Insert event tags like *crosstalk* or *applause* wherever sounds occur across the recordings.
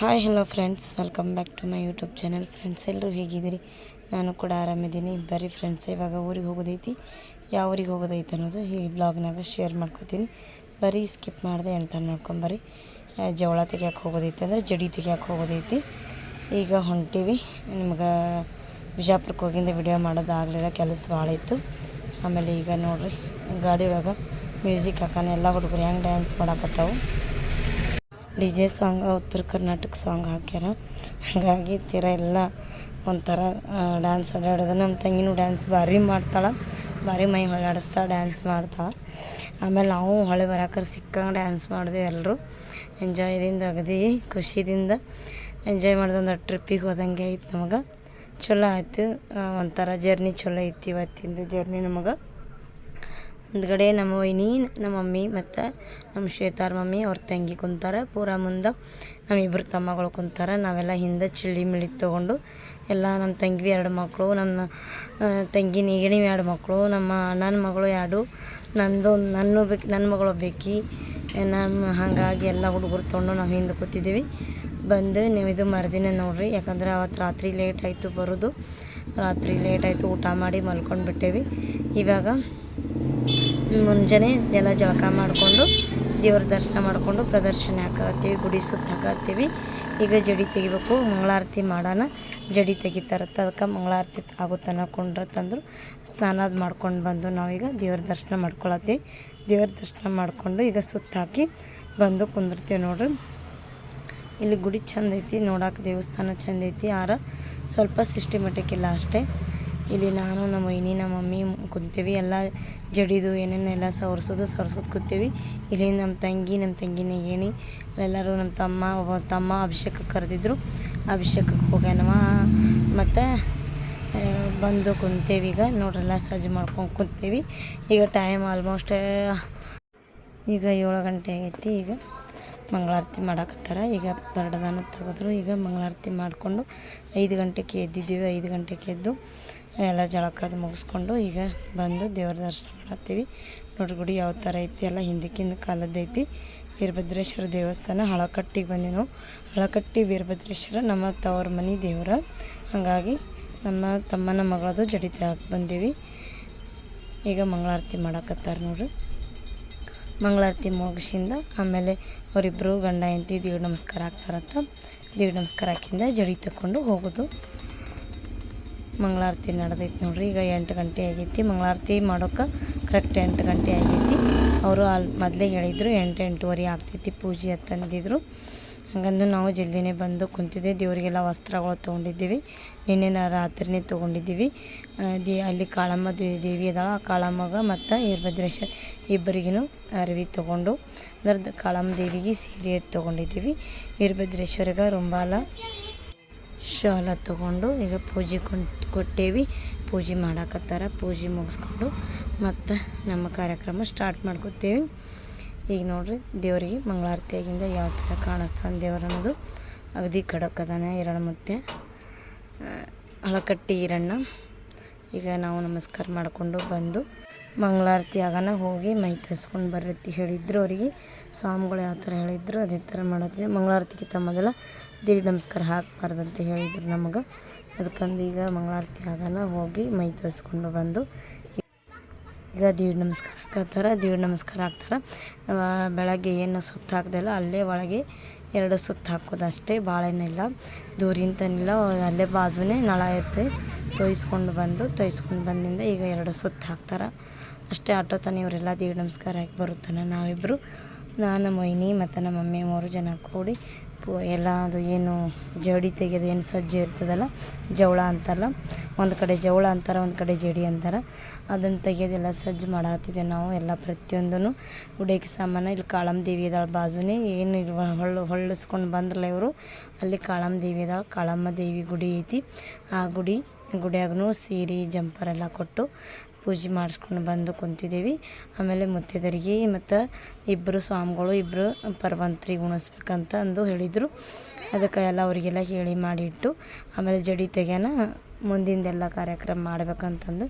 Hi hello friends welcome back to my YouTube channel friends ಎಲ್ಲರೂ ಹೇಗಿದ್ದೀರಿ? ನಾನು ಕೂಡ ಆರಾಮಿದ್ದೀನಿ. ಬರೀ ಫ್ರೆಂಡ್ಸ್ ಇವಾಗ ಊರಿಗೆ ಹೋಗೋದೈತಿ. ಯಾವ ಊರಿಗೆ ಹೋಗೋದೈತೆ ಅನ್ನೋದು ಈ ಬ್ಲಾಗ್ನಾಗ ಶೇರ್ ಮಾಡ್ಕೊತೀನಿ. ಬರೀ ಸ್ಕಿಪ್ ಮಾಡಿದೆ ಅಂತ ನೋಡ್ಕೊಂಬರಿ ಜವಳ ತೆಗಿಯಕ್ಕೆ ಹೋಗೋದೈತಿ ಅಂದರೆ ಜಡಿ ತೆಗಿಯಕ್ಕೆ ಹೋಗೋದೈತಿ. ಈಗ ಹೊಂಟೀವಿ. ನಿಮ್ಗೆ ಬಿಜಾಪುರಕ್ಕೆ ಹೋಗಿಂದ ವಿಡಿಯೋ ಮಾಡೋದಾಗಲಿಲ್ಲ ಕೆಲಸ ಭಾಳ ಇತ್ತು. ಆಮೇಲೆ ಈಗ ನೋಡಿರಿ, ಗಾಡಿ ಒಳಗೆ ಮ್ಯೂಸಿಕ್ ಹಾಕೋಣ ಎಲ್ಲ ಹುಡುಗರು ಹೆಂಗೆ dance ಮಾಡಾಕತ್ತಾವು. D J song, Uttara Karnataka song ಹಾಕ್ಯಾರ. ಹಾಗಾಗಿ ತೀರ ಎಲ್ಲ ಒಂಥರ ಡ್ಯಾನ್ಸ್ ಆಡಾಡೋದು ನಮ್ಮ ತಂಗಿನೂ ಡ್ಯಾನ್ಸ್ ಭಾರಿ ಮಾಡ್ತಾಳೆ. ಭಾರಿ ಮೈ ಹೊಳ್ಳಾಡಿಸ್ತಾಳೆ ಡ್ಯಾನ್ಸ್ ಮಾಡ್ತಾಳೆ. ಆಮೇಲೆ ನಾವು ಹೊಳೆ ಬರಾಕರ್ ಸಿಕ್ಕಂಗೆ ಡ್ಯಾನ್ಸ್ ಮಾಡಿದ್ವಿ ಎಲ್ಲರೂ ಎಂಜಾಯ್ದಿಂದ ಅಗದಿ ಖುಷಿದಿಂದ ಎಂಜಾಯ್ ಮಾಡಿದೊಂದು ಟ್ರಿಪ್ಪಿಗೆ ಹೋದಂಗೆ ಐತೆ ನಮಗೆ. ಚಲೋ ಆಯ್ತು ಒಂಥರ ಜರ್ನಿ ಚಲೋ ಐತಿ ಇವತ್ತಿಂದು ಜರ್ನಿ ನಮಗೆ. ಮುಂದ್ಗಡೆ ನಮ್ಮ ವೈನಿ, ನಮ್ಮ ಮಮ್ಮಿ ಮತ್ತು ನಮ್ಮ ಶ್ವೇತಾರ ಮಮ್ಮಿ ಅವ್ರ ತಂಗಿ ಕುಂತಾರೆ. ಪೂರ ಮುಂದೆ ನಮ್ಮಿಬ್ಬರು ತಮ್ಮಗಳು ಕುಂತಾರೆ. ನಾವೆಲ್ಲ ಹಿಂದೆ ಚಿಳ್ಳಿ ಮಿಳಿ ತೊಗೊಂಡು ಎಲ್ಲ ನಮ್ಮ ತಂಗಿ ಎರಡು ಮಕ್ಕಳು, ನಮ್ಮ ತಂಗಿ ನೀಗಿಣಿ ಎರಡು ಮಕ್ಕಳು, ನಮ್ಮ ಅಣ್ಣನ ಮಗಳು ಎರಡು, ನಂದು, ನನ್ನ ಬೇಕು, ನನ್ನ ಮಗಳು ಬೇಕಿ ನಮ್ಮ ಹಾಗಾಗಿ ಎಲ್ಲ ಹುಡುಗರು ತೊಗೊಂಡು ನಾವು ಹಿಂದೆ ಕೂತಿದ್ದೀವಿ. ಬಂದು ನೀವು ಇದು ಮರುದಿನ ನೋಡ್ರಿ, ಯಾಕಂದ್ರೆ ಅವತ್ತು ರಾತ್ರಿ ಲೇಟ್ ಆಯಿತು ಬರೋದು. ರಾತ್ರಿ ಲೇಟ್ ಆಯಿತು ಊಟ ಮಾಡಿ ಮಲ್ಕೊಂಡು ಬಿಟ್ಟೇವಿ ಇವಾಗ ಮುಂಜಾನೆ ಎಲ್ಲ ಜಳಕ ಮಾಡಿಕೊಂಡು ದೇವ್ರ ದರ್ಶನ ಮಾಡಿಕೊಂಡು ಪ್ರದರ್ಶನ ಹಾಕತ್ತೀವಿ, ಗುಡಿ ಸುತ್ತ ಹಾಕತ್ತೀವಿ. ಈಗ ಜಡಿ ತೆಗಿಬೇಕು, ಮಂಗಳಾರತಿ ಮಾಡೋಣ. ಜಡಿ ತೆಗಿತಾರತ್ತ ಅದಕ್ಕೆ ಮಂಗಳಾರತಿ ಆಗುತ್ತೆ ಅನ್ಕೊಂಡ್ರೆ ತಂದರು ಸ್ನಾನ ಮಾಡ್ಕೊಂಡು ಬಂದು ನಾವೀಗ ದೇವ್ರ ದರ್ಶನ ಮಾಡ್ಕೊಳತ್ತೀವಿ. ದೇವ್ರ ದರ್ಶನ ಮಾಡಿಕೊಂಡು ಈಗ ಸುತ್ತಾಕಿ ಬಂದು ಕುಂದಿರ್ತೀವಿ ನೋಡ್ರಿ. ಇಲ್ಲಿ ಗುಡಿ ಚಂದ ಐತಿ, ನೋಡೋಕೆ ದೇವಸ್ಥಾನ ಚಂದ ಐತಿ ಆರ ಸ್ವಲ್ಪ ಸಿಸ್ಟಮೆಟಿಕ್ ಇಲ್ಲ ಅಷ್ಟೇ. ಇಲ್ಲಿ ನಾನು, ನಮ್ಮ ವೈನಿ, ನಮ್ಮ ಮಮ್ಮಿ ಕುಂತೀವಿ. ಎಲ್ಲ ಜಡಿದು ಏನೇನೆಲ್ಲ ಸವರ್ಸೋದು ಸವರ್ಸೋದು ಕೂತೀವಿ. ಇಲ್ಲಿ ನಮ್ಮ ತಂಗಿ, ನಮ್ಮ ತಂಗಿನ ಏಣಿ ಎಲ್ಲರೂ ನಮ್ಮ ತಮ್ಮ, ಒಬ್ಬ ತಮ್ಮ ಅಭಿಷೇಕಕ್ಕೆ ಕರೆದಿದ್ರು. ಅಭಿಷೇಕಕ್ಕೆ ಹೋಗ್ಯಾನವ. ಮತ್ತು ಬಂದು ಕುಂತೇವಿ ಈಗ. ನೋಡ್ರೆಲ್ಲ, ಸಜ್ಜು ಮಾಡ್ಕೊಂಡು ಕುಂತೇವಿ. ಈಗ ಟೈಮ್ ಆಲ್ಮೋಸ್ಟ್ ಈಗ ಏಳು ಗಂಟೆ ಆಗೈತಿ. ಈಗ ಮಂಗಳಾರತಿ ಮಾಡಾಕತ್ತಾರ. ಈಗ ಬರಡದಾನ ತೆಗೆದ್ರು. ಈಗ ಮಂಗಳಾರತಿ ಮಾಡಿಕೊಂಡು ಐದು ಗಂಟೆಗೆ ಎದ್ದಿದ್ದೀವಿ. ಐದು ಗಂಟೆಗೆ ಎದ್ದು ಎಲ್ಲ ಜಳಕದ ಮುಗಿಸ್ಕೊಂಡು ಈಗ ಬಂದು ದೇವ್ರ ದರ್ಶನ ಮಾಡತ್ತೀವಿ ನೋಡ್ರಿ ಗುಡಿ ಯಾವ ಥರ ಐತಿ ಎಲ್ಲ ಹಿಂದಕ್ಕಿಂದ ಕಾಲದ್ದೈತಿ. ವೀರಭದ್ರೇಶ್ವರ ದೇವಸ್ಥಾನ, ಹಳಕಟ್ಟಿಗೆ ಬಂದಿ ನಾವು. ಹಳಕಟ್ಟಿ ವೀರಭದ್ರೇಶ್ವರ ನಮ್ಮ ತವ್ರ ಮನೆ ದೇವ್ರ. ಹಾಗಾಗಿ ನಮ್ಮ ತಮ್ಮನ ಮಗಳದು ಜಡಿತ ಬಂದೀವಿ. ಈಗ ಮಂಗಳಾರತಿ ಮಾಡಕತ್ತಾರೆ ನೋಡ್ರಿ. ಮಂಗಳಾರತಿ ಮುಗಿಸಿಂದ ಆಮೇಲೆ ಅವರಿಬ್ಬರು ಗಂಡ ಹೆಂಡತಿ ದೇವ್ರ ನಮಸ್ಕಾರ ಹಾಕ್ತಾರಂತ ದೇವ್ರ ನಮಸ್ಕಾರ ಹಾಕಿಂದ ಜಡಿ ತಗೊಂಡು ಹೋಗೋದು. ಮಂಗಳಾರತಿ ನಡೆದೈತಿ ನೋಡ್ರಿ. ಈಗ ಎಂಟು ಗಂಟೆ ಆಗೈತಿ. ಮಂಗಳಾರತಿ ಮಾಡೋಕೆ ಕರೆಕ್ಟ್ ಎಂಟು ಗಂಟೆ ಆಗೈತಿ. ಅವರು ಅಲ್ಲಿ ಮೊದಲೇ ಹೇಳಿದರು ಎಂಟು, ಎಂಟೂವರೆ ಆಗ್ತೈತಿ ಪೂಜೆ ಅತ್ತಂದಿದ್ರು ಹಂಗಂದು ನಾವು ಜಲ್ದಿನೇ ಬಂದು ಕುಂತಿದ್ದೆ ದೇವರಿಗೆಲ್ಲ ವಸ್ತ್ರಗಳು ತೊಗೊಂಡಿದ್ದೀವಿ. ನಿನ್ನೆ ರಾತ್ರಿನೇ ತೊಗೊಂಡಿದ್ದೀವಿ. ದೇ, ಅಲ್ಲಿ ಕಾಳಮ್ಮ ದೇವಿ ಅದಾಳ. ಆ ಕಾಳಮ್ಮಗ ಮತ್ತು ವೀರಭದ್ರೇಶ್ವರ ಇಬ್ಬರಿಗೂ ಅರಿವಿ ತೊಗೊಂಡು ಅಂದ್ರೆ ಕಾಳಮ್ಮ ದೇವಿಗೆ ಸೀರೆ ತೊಗೊಂಡಿದ್ದೀವಿ. ವೀರಭದ್ರೇಶ್ವರಿಗೆ ರುಂಬಾಲ ಶಾಲ ತೊಗೊಂಡು ಈಗ ಪೂಜೆ ಕೊಂಟ್ ಕೊಟ್ಟೇವಿ. ಪೂಜೆ ಮಾಡಾಕತ್ತಾರ ಪೂಜೆ ಮುಗಿಸ್ಕೊಂಡು ಮತ್ತು ನಮ್ಮ ಕಾರ್ಯಕ್ರಮ ಸ್ಟಾರ್ಟ್ ಮಾಡ್ಕೋತೇವೆ. ಈಗ ನೋಡಿರಿ ದೇವರಿಗೆ ಮಂಗಳಾರತಿಯಾಗಿಂದ ಯಾವ ಥರ ಕಾಣಿಸ್ತಾನೆ ದೇವ್ರು ಅನ್ನೋದು. ಅಗದಿ ಎರಡು ಅಳಕಟ್ಟಿ ಆ, ಹಳಕಟ್ಟಿ ಈರಣ್ಣ. ಈಗ ನಾವು ನಮಸ್ಕಾರ ಮಾಡಿಕೊಂಡು ಬಂದು ಮಂಗಳಾರತಿ ಆಗೋಣ ಹೋಗಿ ಮೈ ತರಿಸ್ಕೊಂಡು ಬರತ್ತಿ ಹೇಳಿದ್ರು ಅವರಿಗೆ. ಸ್ವಾಮಿಗಳು ಯಾವ ಥರ ಹೇಳಿದ್ರು ಅದೇ ಥರ ಮಾಡತ್ತೀವಿ ಮಂಗಳಾರತಿಗಿಂತ ಮೊದಲ ದೇವಿ ನಮಸ್ಕಾರ ಹಾಕಬಾರ್ದು ಅಂತ ಹೇಳಿದ್ರು ನಮಗೆ. ಅದಕ್ಕಂದು ಈಗ ಮಂಗಳಾರತಿ ಆಗಲ್ಲ, ಹೋಗಿ ಮೈ ತೋರಿಸ್ಕೊಂಡು ಬಂದು. ಈಗ ದೇವ್ರ ನಮಸ್ಕಾರ ಹಾಕತ್ತಾರೆ ದೇವ್ರ ನಮಸ್ಕಾರ ಹಾಕ್ತಾರೆ. ಬೆಳಗ್ಗೆ ಏನು ಸುತ್ತ ಹಾಕ್ದಲ್ಲ ಅಲ್ಲೇ ಒಳಗೆ ಎರಡು ಸುತ್ತ ಹಾಕೋದು ಅಷ್ಟೇ ಭಾಳ ಏನಿಲ್ಲ ದೂರಿಂತನಿಲ್ಲ ಅಲ್ಲೇ ಬಾಜುನೇ ನಳ ಇರುತ್ತೆ. ತೋಯಿಸ್ಕೊಂಡು ಬಂದು, ತೋಯಿಸ್ಕೊಂಡು ಬಂದಿಂದ ಈಗ ಎರಡು ಸುತ್ತ ಹಾಕ್ತಾರೆ. ಅಷ್ಟೇ ಆಟೋ ತಾನೆ ಇವರೆಲ್ಲ ದೇವ್ರ ನಮಸ್ಕಾರ ಹಾಕಿ ಬರುತ್ತಾನೆ ನಾವಿಬ್ಬರು ನಾನು ಮೊಯ್ನಿ ಮತ್ತು ನಮ್ಮ ಮಮ್ಮಿ ಮೂರು ಜನ ಕೂಡಿ ಎಲ್ಲ ಅದು ಏನು ಜಡಿ ತೆಗೆಯೋದು ಏನು ಸಜ್ಜೆ ಇರ್ತದಲ್ಲ, ಜವಳ ಅಂತಾರಲ್ಲ, ಒಂದು ಕಡೆ ಜವಳ ಅಂತಾರೆ, ಒಂದು ಕಡೆ ಜಡಿ ಅಂತಾರೆ, ಅದನ್ನು ತೆಗೆಯೋದೆಲ್ಲ ಸಜ್ಜು ಮಾಡತ್ತಿದ್ದೆ ನಾವು ಎಲ್ಲ ಪ್ರತಿಯೊಂದೂ ಉಡೇಕಿ ಸಾಮಾನು, ಇಲ್ಲಿ ಕಾಳಮ್ಮ ದೇವಿ ಇದ್ದಾಳೆ ಬಾಜುನೇ, ಏನು ಹೊಳ್ಳು ಹೊಳ್ಳಿಸ್ಕೊಂಡು ಬಂದ್ರಲ್ಲ ಇವರು, ಅಲ್ಲಿ ಕಾಳಮ್ಮ ದೇವಿ ಇದ್ದಾಳೆ ಕಾಳಮ್ಮ ದೇವಿ ಗುಡಿ ಐತಿ. ಆ ಗುಡಿ ಗುಡಿಯಾಗೂ ಸೀರೆ, ಜಂಪರ್ ಎಲ್ಲ ಕೊಟ್ಟು ಪೂಜೆ ಮಾಡಿಸ್ಕೊಂಡು ಬಂದು ಕುಂತಿದ್ದೀವಿ. ಆಮೇಲೆ ಮುತ್ತೈದರಿಗೆ ಮತ್ತು ಇಬ್ಬರು ಸ್ವಾಮಿಗಳು ಇಬ್ಬರು ಪರ್ವಂತ್ರಿಗೆ ಉಣಿಸ್ಬೇಕಂತ ಅಂದು ಹೇಳಿದರು. ಅದಕ್ಕೆ ಎಲ್ಲ ಅವರಿಗೆಲ್ಲ ಹೇಳಿ ಮಾಡಿಟ್ಟು, ಆಮೇಲೆ ಜಡಿ ತೆಗ್ಯಾನ ಮುಂದಿಂದೆಲ್ಲ ಕಾರ್ಯಕ್ರಮ ಮಾಡ್ಬೇಕಂತಂದು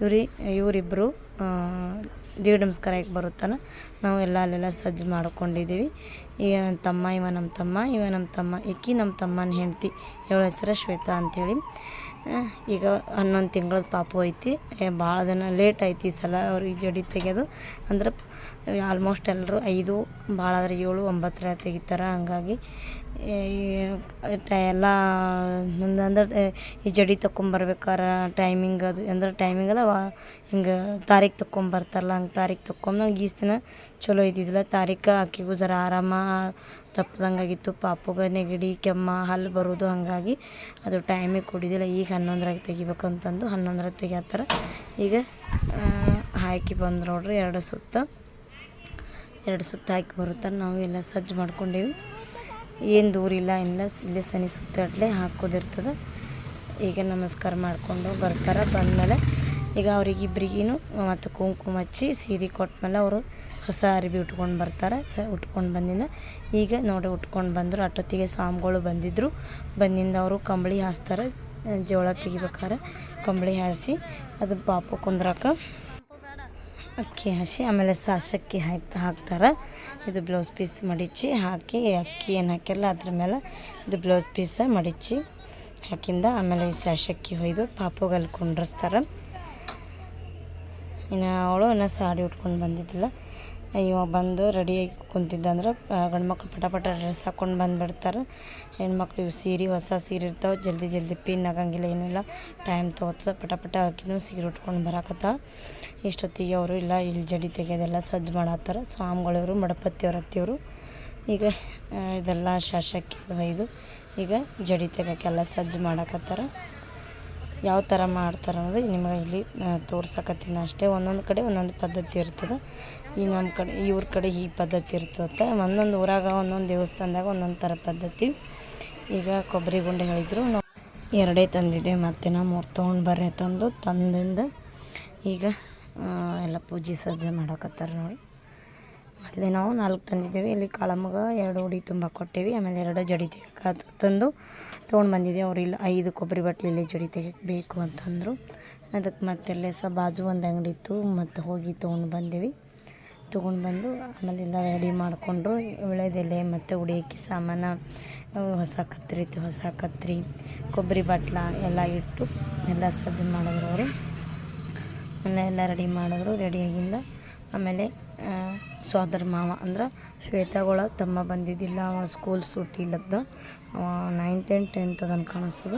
ಇವ್ರಿ ಇವರಿಬ್ಬರು ದೇವ್ರ ನಮಸ್ಕಾರ ಯಾಕೆ ಬರುತ್ತಾನ. ನಾವು ಎಲ್ಲ ಅಲ್ಲೆಲ್ಲ ಸಜ್ಜು ಮಾಡ್ಕೊಂಡಿದ್ದೀವಿ. ಈಗ ತಮ್ಮ, ಇವ ನಮ್ಮ ತಮ್ಮ, ಇವ ನಮ್ಮ ತಮ್ಮ, ಇಕ್ಕಿ ನಮ್ಮ ತಮ್ಮನ ಹೆಂಡ್ತಿ ಇವಳ ಹೆಸರು ಶ್ವೇತಾ ಅಂಥೇಳಿ ಈಗ ಹನ್ನೊಂದು ತಿಂಗಳದ ಪಾಪು ಐತಿ. ಭಾಳ ದಿನ ಲೇಟ್ ಐತಿ ಈ ಸಲ ಅವ್ರಿಗೆ ಜಡಿ ತೆಗೆಯೋದು ಅಂದ್ರೆ, ಆಲ್ಮೋಸ್ಟ್ ಎಲ್ಲರೂ ಐದು, ಭಾಳ ಆದರೆ ಏಳು, ಒಂಬತ್ತರ ತೆಗಿತಾರೆ. ಹಂಗಾಗಿ ಎಲ್ಲ ಅಂದ್ರೆ ಈ ಜಡಿ ತಗೊಂಬರ್ಬೇಕಾರೆ ಟೈಮಿಂಗ್ ಅದು. ಅಂದ್ರೆ ಟೈಮಿಂಗ್ ಅಲ್ಲ ಹಿಂಗೆ ತಾರೀಕು ತಗೊಂಬರ್ತಾರಲ್ಲ ಹಂಗೆ ತಾರೀಕು ತಗೊಂಡು ಗೀಸ್ ದಿನ ಚಲೋ ಇದ್ದಿದ್ದಿಲ್ಲ. ತಾರೀಕು ಆಕಿಗೂ ಜರಾ ಆರಾಮ ತಪ್ಪದಂಗಾಗಿತ್ತು. ಪಾಪುಗ ನೆಗಡಿ, ಕೆಮ್ಮ, ಹಲ್ಲು ಬರೋದು ಹಾಗಾಗಿ ಅದು ಟೈಮಿಗೆ ಕುಡಿದಿಲ್ಲ. ಈಗ ಹನ್ನೊಂದರಾಗ ತೆಗಿಬೇಕು ಅಂತಂದು ಹನ್ನೊಂದರಾಗ ತೆಗಿಯತ್ತಾರ. ಈಗ ಹಾಕಿ ಬಂದು ನೋಡ್ರಿ, ಎರಡು ಸುತ್ತ ಎರಡು ಸುತ್ತ ಹಾಕಿ ಬರುತ್ತಾರೆ. ನಾವು ಎಲ್ಲ ಸಜ್ಜು ಮಾಡ್ಕೊಂಡೇವಿ. ಏನು ದೂರ ಇಲ್ಲ ಇಲ್ಲ ಸನಿ ಸುತ್ತಟ್ಲೆ ಹಾಕೋದಿರ್ತದೆ. ಈಗ ನಮಸ್ಕಾರ ಮಾಡಿಕೊಂಡು ಬರ್ತಾರೆ, ಬಂದಮೇಲೆ ಈಗ ಅವ್ರಿಗೆ ಇಬ್ಬರಿಗೂ ಮತ್ತು ಕುಂಕುಮ ಹಚ್ಚಿ ಸೀರೆ ಕೊಟ್ಮೇಲೆ ಅವರು ಹೊಸ ಅರಿವಿ ಉಟ್ಕೊಂಡು ಬರ್ತಾರೆ, ಸ, ಉಟ್ಕೊಂಡು ಬಂದಿಂದ. ಈಗ ನೋಡಿ ಉಟ್ಕೊಂಡು ಬಂದರು, ಅಟ್ಟೊತ್ತಿಗೆ ಸ್ವಾಮಿಗಳು ಬಂದಿದ್ದರು ಬಂದಿಂದ ಅವರು ಕಂಬಳಿ ಹಾಸ್ತಾರೆ, ಜೋಳ ತೆಗಿಬೇಕಾರೆ ಕಂಬಳಿ ಹಾಸಿ ಅದು ಪಾಪ ಕುಂದ್ರಕ್ಕೆ ಅಕ್ಕಿ ಹಸಿ, ಆಮೇಲೆ ಸಾಸಕ್ಕಿ ಹಾಕಿ ಹಾಕ್ತಾರೆ. ಇದು ಬ್ಲೌಸ್ ಪೀಸ್ ಮಡಿಚಿ ಹಾಕಿ, ಅಕ್ಕಿ ಏನು ಹಾಕಿಲ್ಲ ಅದ್ರ ಮೇಲೆ ಇದು ಬ್ಲೌಸ್ ಪೀಸ ಮಡಿಚಿ ಹಾಕಿಂದ ಆಮೇಲೆ ಈ ಸಾಸಕ್ಕಿ ಹೊಯ್ದು ಪಾಪುಗಲ್ಲಿ ಕುಂಡ್ರಸ್ತಾರೆ. ಇನ್ನು ಅವಳು ಇನ್ನು ಸಾಡಿ ಉಟ್ಕೊಂಡು ಬಂದಿದ್ದಿಲ್ಲ. ಇವ ಬಂದು ರೆಡಿಯಾಗಿ ಕುಂತಿದ್ದಂದ್ರೆ ಗಂಡು ಮಕ್ಳು ಪಟ ಪಟ ಡ್ರೆಸ್ ಹಾಕ್ಕೊಂಡು ಬಂದುಬಿಡ್ತಾರೆ. ಹೆಣ್ಮಕ್ಳು ಇವು ಸೀರೆ, ಹೊಸ ಸೀರೆ ಇರ್ತಾವೆ. ಜಲ್ದಿ ಜಲ್ದಿ ಪಿನ್ ಆಗಂಗಿಲ್ಲ ಏನಿಲ್ಲ ಟೈಮ್ ತೊಗೊತದ ಪಟ ಪಟ ಹಾಕಿನೂ ಸೀರೆ ಉಟ್ಕೊಂಡು ಬರಾಕತ್ತ. ಇಷ್ಟೊತ್ತಿಗೆ ಅವರು ಇಲ್ಲ, ಇಲ್ಲಿ ಜಡಿ ತೆಗೆಯೋದೆಲ್ಲ ಸಜ್ಜು ಮಾಡತ್ತಾರ. ಸ್ವಾಮಿಗಳವರು ಮಡಪತಿಯವ್ರ ಅತ್ತಿಯವರು. ಈಗ ಇದೆಲ್ಲ ಶಾಸಕಿ ಇದು, ಈಗ ಜಡಿ ತೆಗೋಕ್ಕೆಲ್ಲ ಸಜ್ಜು ಮಾಡಕತ್ತಾರ. ಯಾವ ಥರ ಮಾಡ್ತಾರೆ ಅನ್ನೋದು ನಿಮಗೆ ಇಲ್ಲಿ ತೋರ್ಸಕತ್ತೀನಿ. ಅಷ್ಟೇ ಒಂದೊಂದು ಕಡೆ ಒಂದೊಂದು ಪದ್ಧತಿ ಇರ್ತದೆ. ಈ ನಮ್ಮ ಕಡೆ, ಇವ್ರ ಕಡೆ ಈ ಪದ್ಧತಿ ಇರ್ತದೆ. ಒಂದೊಂದು ಊರಾಗ ಒಂದೊಂದು ದೇವಸ್ಥಾನದಾಗ ಒಂದೊಂದು ಥರ ಪದ್ಧತಿ. ಈಗ ಕೊಬ್ಬರಿ ಗುಂಡೆ ಹೇಳಿದ್ರು. ನಾವು ಎರಡೇ ತಂದಿದೆ. ಮತ್ತೆ ನಾವು ಮೂರು ತೊಗೊಂಡು ಬರ್ರಿ ತಂದು ತಂದಿಂದ ಈಗ ಎಲ್ಲ ಪೂಜೆ ಸಜ್ಜೆ ಮಾಡಕತ್ತಾರ ನೋಡಿ. ಮೊದಲೇ ನಾವು ನಾಲ್ಕು ತಂದಿದ್ದೀವಿ. ಇಲ್ಲಿ ಕಾಳಮ್ಮಗ ಎರಡು ಉಡಿ ತುಂಬ ಕೊಟ್ಟೇವಿ. ಆಮೇಲೆ ಎರಡು ಜಡಿ ತೆಗಿಯಕ್ಕೆ ತಂದು ತೊಗೊಂಡು ಬಂದಿದ್ದೆ. ಅವ್ರು ಇಲ್ಲ, ಐದು ಕೊಬ್ಬರಿ ಬಟ್ಲಲ್ಲಿ ಜಡಿ ತೆಗಿಯಕ್ಕೆ ಬೇಕು ಅಂತಂದರು. ಅದಕ್ಕೆ ಮತ್ತೆಲ್ಲೇ ಸಹ ಬಾಜು ಒಂದು ಅಂಗಡಿ ಇತ್ತು ಮತ್ತು ಹೋಗಿ ತೊಗೊಂಡು ಬಂದೀವಿ. ತೊಗೊಂಡು ಬಂದು ಆಮೇಲೆ ಎಲ್ಲ ರೆಡಿ ಮಾಡಿಕೊಂಡ್ರು. ವಿಳೆದೆಲೆ ಮತ್ತು ಉಡಿಯೋಕ್ಕೆ ಸಾಮಾನು ಹೊಸ ಕತ್ರಿ ಇತ್ತು. ಹೊಸ ಕತ್ರಿ, ಕೊಬ್ಬರಿ ಬಟ್ಲ ಎಲ್ಲ ಇಟ್ಟು ಎಲ್ಲ ಸಜ್ಜು ಮಾಡಿದ್ರು ಅವರು. ಎಲ್ಲ ರೆಡಿ ಮಾಡಿದ್ರು. ರೆಡಿಯಾಗಿಂದ ಆಮೇಲೆ ಸೋದರ ಮಾವ ಅಂದ್ರೆ ಶ್ವೇತಾಗಳ ತಮ್ಮ ಬಂದಿದ್ದಿಲ್ಲ, ಅವ ಸ್ಕೂಲ್ ಸೂಟಿ ಅವ ನೈನ್ತ್ ಆ್ಯಂಡ್ ಟೆಂತ್ ಅದನ್ನು ಕಾಣಿಸ್ತದ.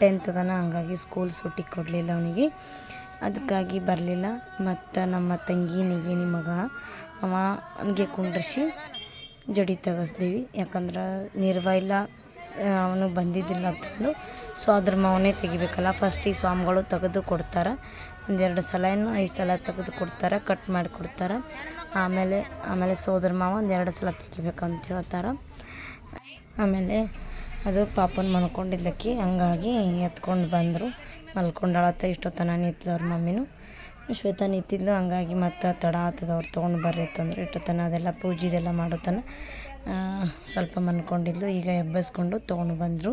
ಟೆಂತ್ ಅದನ್ನು ಹಂಗಾಗಿ ಸ್ಕೂಲ್ ಸೂಟಿ ಕೊಡಲಿಲ್ಲ ಅವನಿಗೆ. ಅದಕ್ಕಾಗಿ ಬರಲಿಲ್ಲ. ಮತ್ತು ನಮ್ಮ ತಂಗಿ, ನಿಗೇನಿ ಮಗ, ಅವ ಹಂಗೆ ಕುಂಡ್ರಿಸಿ ಜಡಿ ತೆಗಿಸ್ದೀವಿ. ಯಾಕಂದ್ರೆ ನಿರ್ವಾಯಿಲ್ಲ ಅವನು ಬಂದಿದ್ದಿಲ್ಲ ಅಂತಂದು. ಸೋದರ ಮಾವನೇ ತೆಗಿಬೇಕಲ್ಲ ಫಸ್ಟಿಗೆ ಸ್ವಾಮಿಗಳು ತೆಗೆದು ಕೊಡ್ತಾರೆ. ಒಂದೆರಡು ಸಲ ಏನು ಐದು ಸಲ ತೆಗೆದು ಕೊಡ್ತಾರೆ ಕಟ್ ಮಾಡಿ ಕೊಡ್ತಾರೆ. ಆಮೇಲೆ ಆಮೇಲೆ ಸೋದರ ಮಾವ ಒಂದೆರಡು ಸಲ ತೆಗಿಬೇಕಂತ ಹೇಳ್ತಾರೆ. ಆಮೇಲೆ ಅದು ಪಾಪನ ಮಲ್ಕೊಂಡಿದ್ದಕ್ಕೆ ಹಂಗಾಗಿ ಎತ್ಕೊಂಡು ಬಂದರು. ಮಲ್ಕೊಂಡಾಳತ್ತ ಇಷ್ಟೊತ್ತನ ನಿಂತಿದ್ದು ಅವ್ರ ಮಮ್ಮಿನೂ. ಶ್ವೇತಾ ನಿಂತಿದ್ಲು, ಹಂಗಾಗಿ ಮತ್ತು ತಡ ಆತದ ಅವ್ರು ತೊಗೊಂಡು ಬರ್ರಿ ಇಷ್ಟೊತ್ತನ ಅದೆಲ್ಲ ಪೂಜೆದೆಲ್ಲ ಮಾಡೋತನ ಸ್ವಲ್ಪ ಮನ್ಕೊಂಡಿದ್ಲು ಈಗ ಎಬ್ಬಸ್ಕೊಂಡು ತೊಗೊಂಡು ಬಂದರು.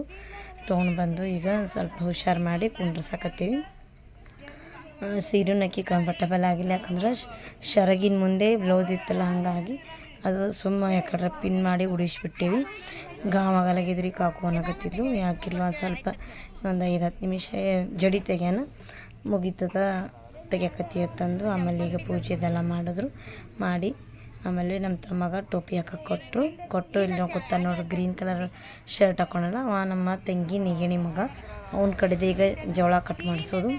ತೊಗೊಂಡು ಬಂದು ಈಗ ಸ್ವಲ್ಪ ಹುಷಾರು ಮಾಡಿ ಕುಂಡ್ರಸಕತ್ತೀವಿ. ಸೀರೆನೂ ಅಕ್ಕಿ ಕಂಫರ್ಟಬಲ್ ಆಗಿಲ್ಲ. ಯಾಕಂದ್ರೆ ಶರಗಿನ ಮುಂದೆ ಬ್ಲೌಸ್ ಇತ್ತಲ್ಲ, ಹಾಗಾಗಿ ಅದು ಸುಮ್ಮ ಯಾಕಂದ್ರೆ ಪಿನ್ ಮಾಡಿ ಉಡಿಸ್ಬಿಟ್ಟೇವಿ. ಗಾವಾಗಲಾಗಿದ್ರಿ ಕಾಕು ಅನ್ನಕತ್ತಿದ್ಲು ಯಾಕಿಲ್ವ, ಸ್ವಲ್ಪ ಒಂದು ಐದು ಹತ್ತು ನಿಮಿಷ, ಜಡಿ ತೆಗ್ಯಾನ. ಮುಗೀತದ ತೆಗ್ಯಾಕತ್ತಿ ಅಂತಂದು ಆಮೇಲೆ ಈಗ ಪೂಜೆದೆಲ್ಲ ಮಾಡಿದ್ರು. ಮಾಡಿ ಆಮೇಲೆ ನಮ್ಮ ತಮ್ಮಗ ಟೋಪಿ ಹಾಕ ಕೊಟ್ಟರು ಕೊಟ್ಟು ಇಲ್ಲಿ ಕೂತ ನೋಡ್ರಿ ಗ್ರೀನ್ ಕಲರ್ ಶರ್ಟ್ ಹಾಕೊಂಡಲ್ಲ ಅವ ನಮ್ಮ ತಂಗಿ ನಿಗಿಣಿ ಮಗ. ಅವನ ಕಡೆದು ಈಗ ಜೋಳ ಕಟ್ ಮಾಡಿಸೋದು.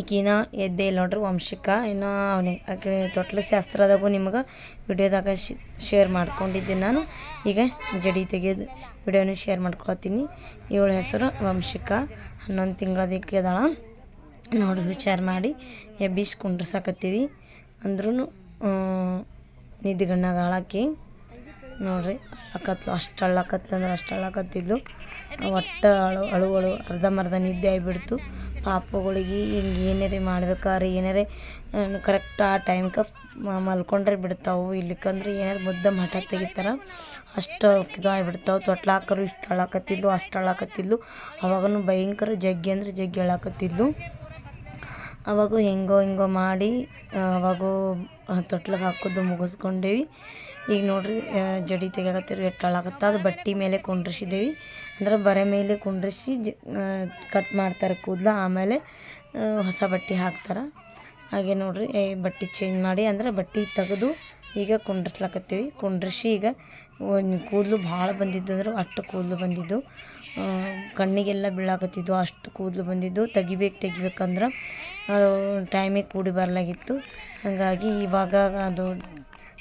ಈಕಿನ ಎದ್ದೆ ಇಲ್ಲ ನೋಡ್ರಿ ವಂಶಿಕ. ಇನ್ನು ಅವನಿಗೆ ಆಕೆ ತೊಟ್ಲ ಶಾಸ್ತ್ರದಾಗೂ ನಿಮಗೆ ವಿಡಿಯೋದಾಗ ಶೇರ್ ಮಾಡ್ಕೊಂಡಿದ್ದೀನಿ ನಾನು. ಈಗ ಜಡಿ ತೆಗೆದು ವಿಡಿಯೋನು ಶೇರ್ ಮಾಡ್ಕೊಳ್ತೀನಿ. ಇವಳ ಹೆಸರು ವಂಶಿಕ. ಹನ್ನೊಂದು ತಿಂಗಳದಕ್ಕೆ ನೋಡಿ, ವಿಚಾರ ಮಾಡಿ. ಎಬ್ಬಿಸಿ ಕುಂಡ್ರಸಾಕತ್ತೀವಿ. ಅಂದ್ರೂ ನಿದ್ದೆಗಣ್ಣಾಗ ಹಾಳಾಕಿ ನೋಡ್ರಿ ಅಕ್ಕತ್ಲು ಅಷ್ಟು ಅಳ್ಳಕತ್ಲು ಅಂದ್ರೆ ಅಷ್ಟು ಅಳ್ಳಾಕತ್ತಿದ್ಲು ಒಟ್ಟು ಅಳು ಅಳು ಅಳು ಅರ್ಧಂಬರ್ಧ ನಿದ್ದೆ ಆಗಿಬಿಡ್ತು. ಪಾಪುಗಳಿಗೆ ಹಿಂಗೆ ಏನಾರ ಮಾಡ್ಬೇಕಾದ್ರೆ ಏನಾರೇ ಕರೆಕ್ಟ್ ಆ ಟೈಮ್ಗೆ ಮಲ್ಕೊಂಡ್ರೆ ಬಿಡ್ತಾವು. ಇಲ್ಲಿಕಂದ್ರೆ ಏನಾರು ಮುದ್ದೆ ಮಠ ತೆಗಿತಾರೆ. ಅಷ್ಟು ಇದು ತೊಟ್ಲು ತೊಟ್ಲಾಕರು ಇಷ್ಟು ಅಳಕತ್ತಿದ್ಲು, ಅಷ್ಟು ಅಳಕತ್ತಿದ್ಲು. ಅವಾಗನು ಭಯಂಕರ ಜಗ್ಗಿ ಅಂದ್ರೆ ಜಗ್ಗಿ ಅಳಕತ್ತಿದ್ಲು. ಅವಾಗೂ ಹೆಂಗೋ ಹಿಂಗೋ ಮಾಡಿ ಅವಾಗ ಅವಾಗೂ ತೊಟ್ಲಿಗೆ ಹಾಕೋದು ಮುಗಿಸ್ಕೊಂಡೇವಿ. ಈಗ ನೋಡ್ರಿ ಜಡಿ ತೆಗಿಯಕತ್ತೀವಿ ಎಷ್ಟು ಹಾಳಾಗತ್ತ ಅದು ಬಟ್ಟೆ ಮೇಲೆ ಕುಂಡ್ರಿಸಿದ್ದೇವೆ ಅಂದ್ರೆ ಬರೆ ಮೇಲೆ ಕುಂಡ್ರಿಸಿ ಜ ಕಟ್ ಮಾಡ್ತಾರೆ ಕೂದಲು, ಆಮೇಲೆ ಹೊಸ ಬಟ್ಟೆ ಹಾಕ್ತಾರೆ. ಹಾಗೆ ನೋಡಿರಿ, ಏ, ಬಟ್ಟೆ ಚೇಂಜ್ ಮಾಡಿ, ಅಂದ್ರೆ ಬಟ್ಟೆ ತೆಗೆದು ಈಗ ಕುಂಡ್ರಿಸ್ಲಕತ್ತೀವಿ. ಕುಂಡ್ರಿಸಿ ಈಗ ಕೂದಲು ಭಾಳ ಬಂದಿದ್ದು ಅಂದ್ರೆ ಅಷ್ಟು ಕೂದಲು ಬಂದಿದ್ದು. ಕಣ್ಣಿಗೆಲ್ಲ ಬೀಳಾಕತ್ತಿದ್ದು ಅಷ್ಟು ಕೂದಲು ಬಂದಿದ್ದು. ತೆಗಿಬೇಕು ತೆಗಿಬೇಕಂದ್ರೆ ಟೈಮಿಗೆ ಕೂಡಿ ಬರಲಾಗಿತ್ತು. ಹಾಗಾಗಿ ಇವಾಗ ಅದು